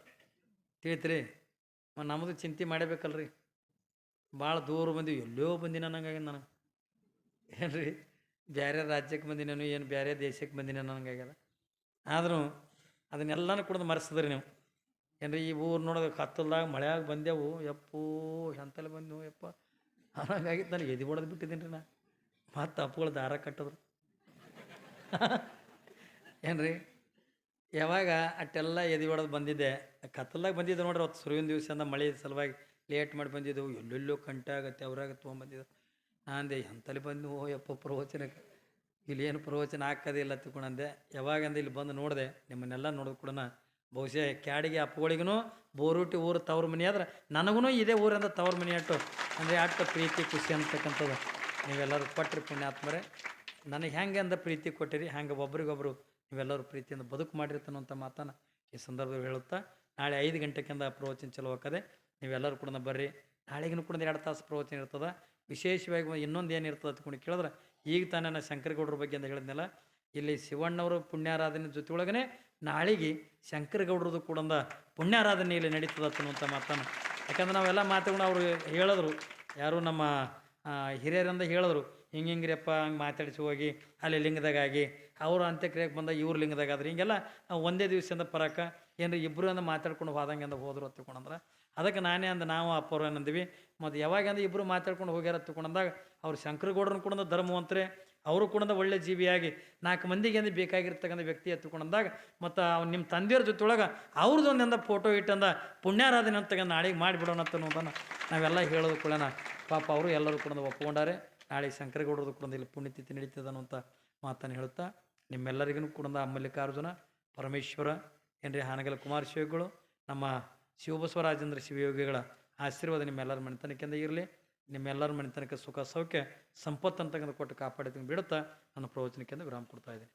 ತಿಳಿತ್ರಿ ನಮ್ಮದು ಚಿಂತೆ ಮಾಡಬೇಕಲ್ರಿ. ಭಾಳ ದೂರ ಬಂದೀವಿ ಎಲ್ಲೋ ಬಂದಿನ ಅನ್ನಂಗಾಗಿ ನನಗೆ. ರೀ ಬೇರೆ ರಾಜ್ಯಕ್ಕೆ ಬಂದಿನೇನು ಏನು ಬೇರೆ ದೇಶಕ್ಕೆ ಬಂದಿನ ನನಗಾಗ್ಯದ ಆದರೂ ಅದನ್ನೆಲ್ಲನೂ ಕೂಡ ಮರೆಸಿದ್ರಿ ನೀವು. ಏನ್ರಿ, ಈ ಊರು ನೋಡೋದು ಕತ್ತಲ್ದಾಗ ಮಳೆಯಾಗ ಬಂದೆವು ಯಪ್ಪೋ ಎಂತಲ್ಲಿ ಬಂದೆವು ಯಪ್ಪ ಹಾಗಾಗಿತ್ತು ನನಗೆ ಎದಿ ಹೊಡೆದು ಬಿಟ್ಟಿದ್ದೀನಿ ರೀ ನಾ. ಮತ್ತು ತಪ್ಪುಗಳು ದಾರ ಕಟ್ಟಿದ್ರು. ಏನ್ರಿ? ಯಾವಾಗ ಅಟ್ಟೆಲ್ಲ ಎದಿ ಹೊಡೆದು ಬಂದಿದ್ದೆ. ಕತ್ತಲ್ದಾಗ ಬಂದಿದ್ದೆ ನೋಡ್ರಿ ಅವತ್ತು ಸುರುವಿನ ದಿವಸದಿಂದ ಮಳೆ ಸಲುವಾಗಿ ಲೇಟ್ ಮಾಡಿ ಬಂದಿದ್ದೆವು ಎಲ್ಲೆಲ್ಲೋ ಕಂಟೆ ಆಗತ್ತೆ ಅವ್ರಾಗ ತೊಗೊಂಬಂದಿದ್ದು ನಾಂದೆ ಎಂತಲ್ಲಿ ಬಂದು ಓ ಯಪ್ಪ ಪ್ರವಚನಕ್ಕೆ. ಇಲ್ಲಿ ಏನು ಪ್ರವಚನ ಹಾಕೋದಿಲ್ಲ ತಿಳ್ಕೊಂಡಂದೆ ಯಾವಾಗಂದ ಇಲ್ಲಿ ಬಂದು ನೋಡಿದೆ, ನಿಮ್ಮನ್ನೆಲ್ಲ ನೋಡಿದ ಕೂಡ ಬಹುಶಃ ಕ್ಯಾಡಿಗೆ ಅಪ್ಪಗಳಿಗೂ ಬೋರೂಟಿ ಊರು ತವ್ರ ಮನೆ ಆದ್ರೆ ನನಗೂ ಇದೇ ಊರಂದ ತವ್ರ ಮನೆ ಅಟ್ಟು. ಅಂದರೆ ಅಟ್ಟು ಪ್ರೀತಿ, ಖುಷಿ ಅಂತಕ್ಕಂಥದ್ದು. ನೀವೆಲ್ಲರೂ ಕೊಟ್ಟರಿ ಪುಣ್ಯಾತ್ಮರೇ. ನನಗೆ ಹೆಂಗೆ ಅಂದ ಪ್ರೀತಿ ಕೊಟ್ಟಿರಿ, ಹ್ಯಾಂಗೆ ಒಬ್ರಿಗೊಬ್ರು ನೀವೆಲ್ಲರೂ ಪ್ರೀತಿಯಿಂದ ಬದುಕು ಮಾಡಿರ್ತಾನಂತ ಮಾತನ್ನು ಈ ಸಂದರ್ಭದಲ್ಲಿ ಹೇಳುತ್ತಾ, ನಾಳೆ ಐದು ಗಂಟೆಕಿಂದ ಪ್ರವಚನ ಚಲೋ ಹಾಕದೆ ನೀವೆಲ್ಲರೂ ಕೂಡ ಬರ್ರಿ. ನಾಳೆಗಿನ ಕೂಡ ಎರಡು ತಾಸು ಪ್ರವಚನ ಇರ್ತದೆ. ವಿಶೇಷವಾಗಿ ಇನ್ನೊಂದು ಏನು ಅಂತ ಕೂಡ ಕೇಳಿದ್ರೆ, ಈಗ ತಾನೇ ನಾನು ಶಂಕರಗೌಡ್ರ ಬಗ್ಗೆ ಅಂತ ಹೇಳಿದ್ನಲ್ಲ, ಇಲ್ಲಿ ಶಿವಣ್ಣವರು ಪುಣ್ಯಾರಾಧನೆ ಜೊತೆಯೊಳಗನೆ ನಾಳೆಗೆ ಶಂಕರಗೌಡ್ರದ್ದು ಕೂಡ ಪುಣ್ಯಾರಾಧನೆ ಇಲ್ಲಿ ನಡೀತದೆ ಅನ್ನುವಂಥ ಮಾತನ್ನು. ಯಾಕಂದ್ರೆ ನಾವೆಲ್ಲ ಮಾತುಗಳು ಅವರು ಹೇಳಿದ್ರು. ಯಾರು ನಮ್ಮ ಹಿರಿಯರಿಂದ ಹೇಳಿದ್ರು. ಹಿಂಗೆ ಹಿಂಗ್ರಿಯಪ್ಪ, ಹಂಗೆ ಮಾತಾಡಿಸಿ ಹೋಗಿ ಅಲ್ಲಿ ಲಿಂಗದಾಗಾಗಿ, ಅವರು ಅಂತ್ಯಕ್ರಿಯೆಗೆ ಬಂದ ಇವ್ರ ಲಿಂಗದಾಗ ಆದ್ರೆ ಹಿಂಗೆಲ್ಲ ಒಂದೇ ದಿವಸದಿಂದ ಪರಕ ಏನ್ರಿ ಇಬ್ಬರು ಅಂದ್ರೆ ಮಾತಾಡ್ಕೊಂಡು ಹೋದಂಗೆ ಅಂದ ಹೋದ್ರು ಅಂತ ಅದಕ್ಕೆ ನಾನೇ ಅಂದ ನಾವು ಅಪ್ಪರು ಏನಂದ್ವಿ, ಮತ್ತು ಯಾವಾಗ ಅಂದ್ರೆ ಇಬ್ಬರು ಮಾತಾಡ್ಕೊಂಡು ಹೋಗ್ಯಾರ? ತಿಳ್ಕೊಂಡಂದಾಗ, ಅವ್ರು ಶಂಕರಗೌಡ್ರನ್ನ ಕೂಡ ಧರ್ಮವಂತರೆ, ಅವರು ಕೂಡ ಒಳ್ಳೆ ಜೀವಿಯಾಗಿ ನಾಲ್ಕು ಮಂದಿಗೆ ಅಂದ್ರೆ ಬೇಕಾಗಿರ್ತಕ್ಕಂಥ ವ್ಯಕ್ತಿ ಎತ್ತುಕೊಂಡಂದಾಗ ಮತ್ತು ಅವ್ನು ನಿಮ್ಮ ತಂದೆಯವ್ರ ಜೊತೆಯೊಳಗೆ ಅವ್ರದ್ದು ಒಂದಿಂದ ಫೋಟೋ ಇಟ್ಟಂದ ಪುಣ್ಯಾರಾಧನೆ ಅಂತ ನಾಳೆಗೆ ಮಾಡಿಬಿಡೋಣ ಅಂತ ಅನ್ನೋದನ್ನು ನಾವೆಲ್ಲ ಹೇಳೋದು ಕೂಡ ಪಾಪ ಅವರು ಎಲ್ಲರೂ ಕೂಡ ಒಪ್ಕೊಂಡಾರೆ. ನಾಳೆ ಶಂಕರಗೌಡರದು ಕೂಡ ಇಲ್ಲಿ ಪುಣ್ಯತಿಥಿ ನಡೀತದೆ ಅನ್ನುವಂಥ ಮಾತನ್ನು ಹೇಳುತ್ತಾ, ನಿಮ್ಮೆಲ್ಲರಿಗೂ ಕೂಡ ಮಲ್ಲಿಕಾರ್ಜುನ ಪರಮೇಶ್ವರ, ಏನ್ರಿ ಹಾನಗಲ ಕುಮಾರ್ ಶಿವಗಳು, ನಮ್ಮ ಶಿವಬಸವರಾಜೇಂದ್ರ ಶಿವಯೋಗಿಗಳ ಆಶೀರ್ವಾದ ನಿಮ್ಮೆಲ್ಲರ ಮನೆತನಕ್ಕಿಂದ ಇರಲಿ. ನಿಮ್ಮೆಲ್ಲರ ಮನೆತನಕ್ಕೆ ಸುಖ, ಸೌಖ್ಯ ಸಂಪತ್ತು ಅಂತಕ್ಕಂಥ ಕೊಟ್ಟು ಕಾಪಾಡಿದ ಬಿಡುತ್ತಾ ನನ್ನ ಪ್ರವಚನಕ್ಕೆಂದು ವಿರಾಮ ಕೊಡ್ತಾ ಇದ್ದೀನಿ.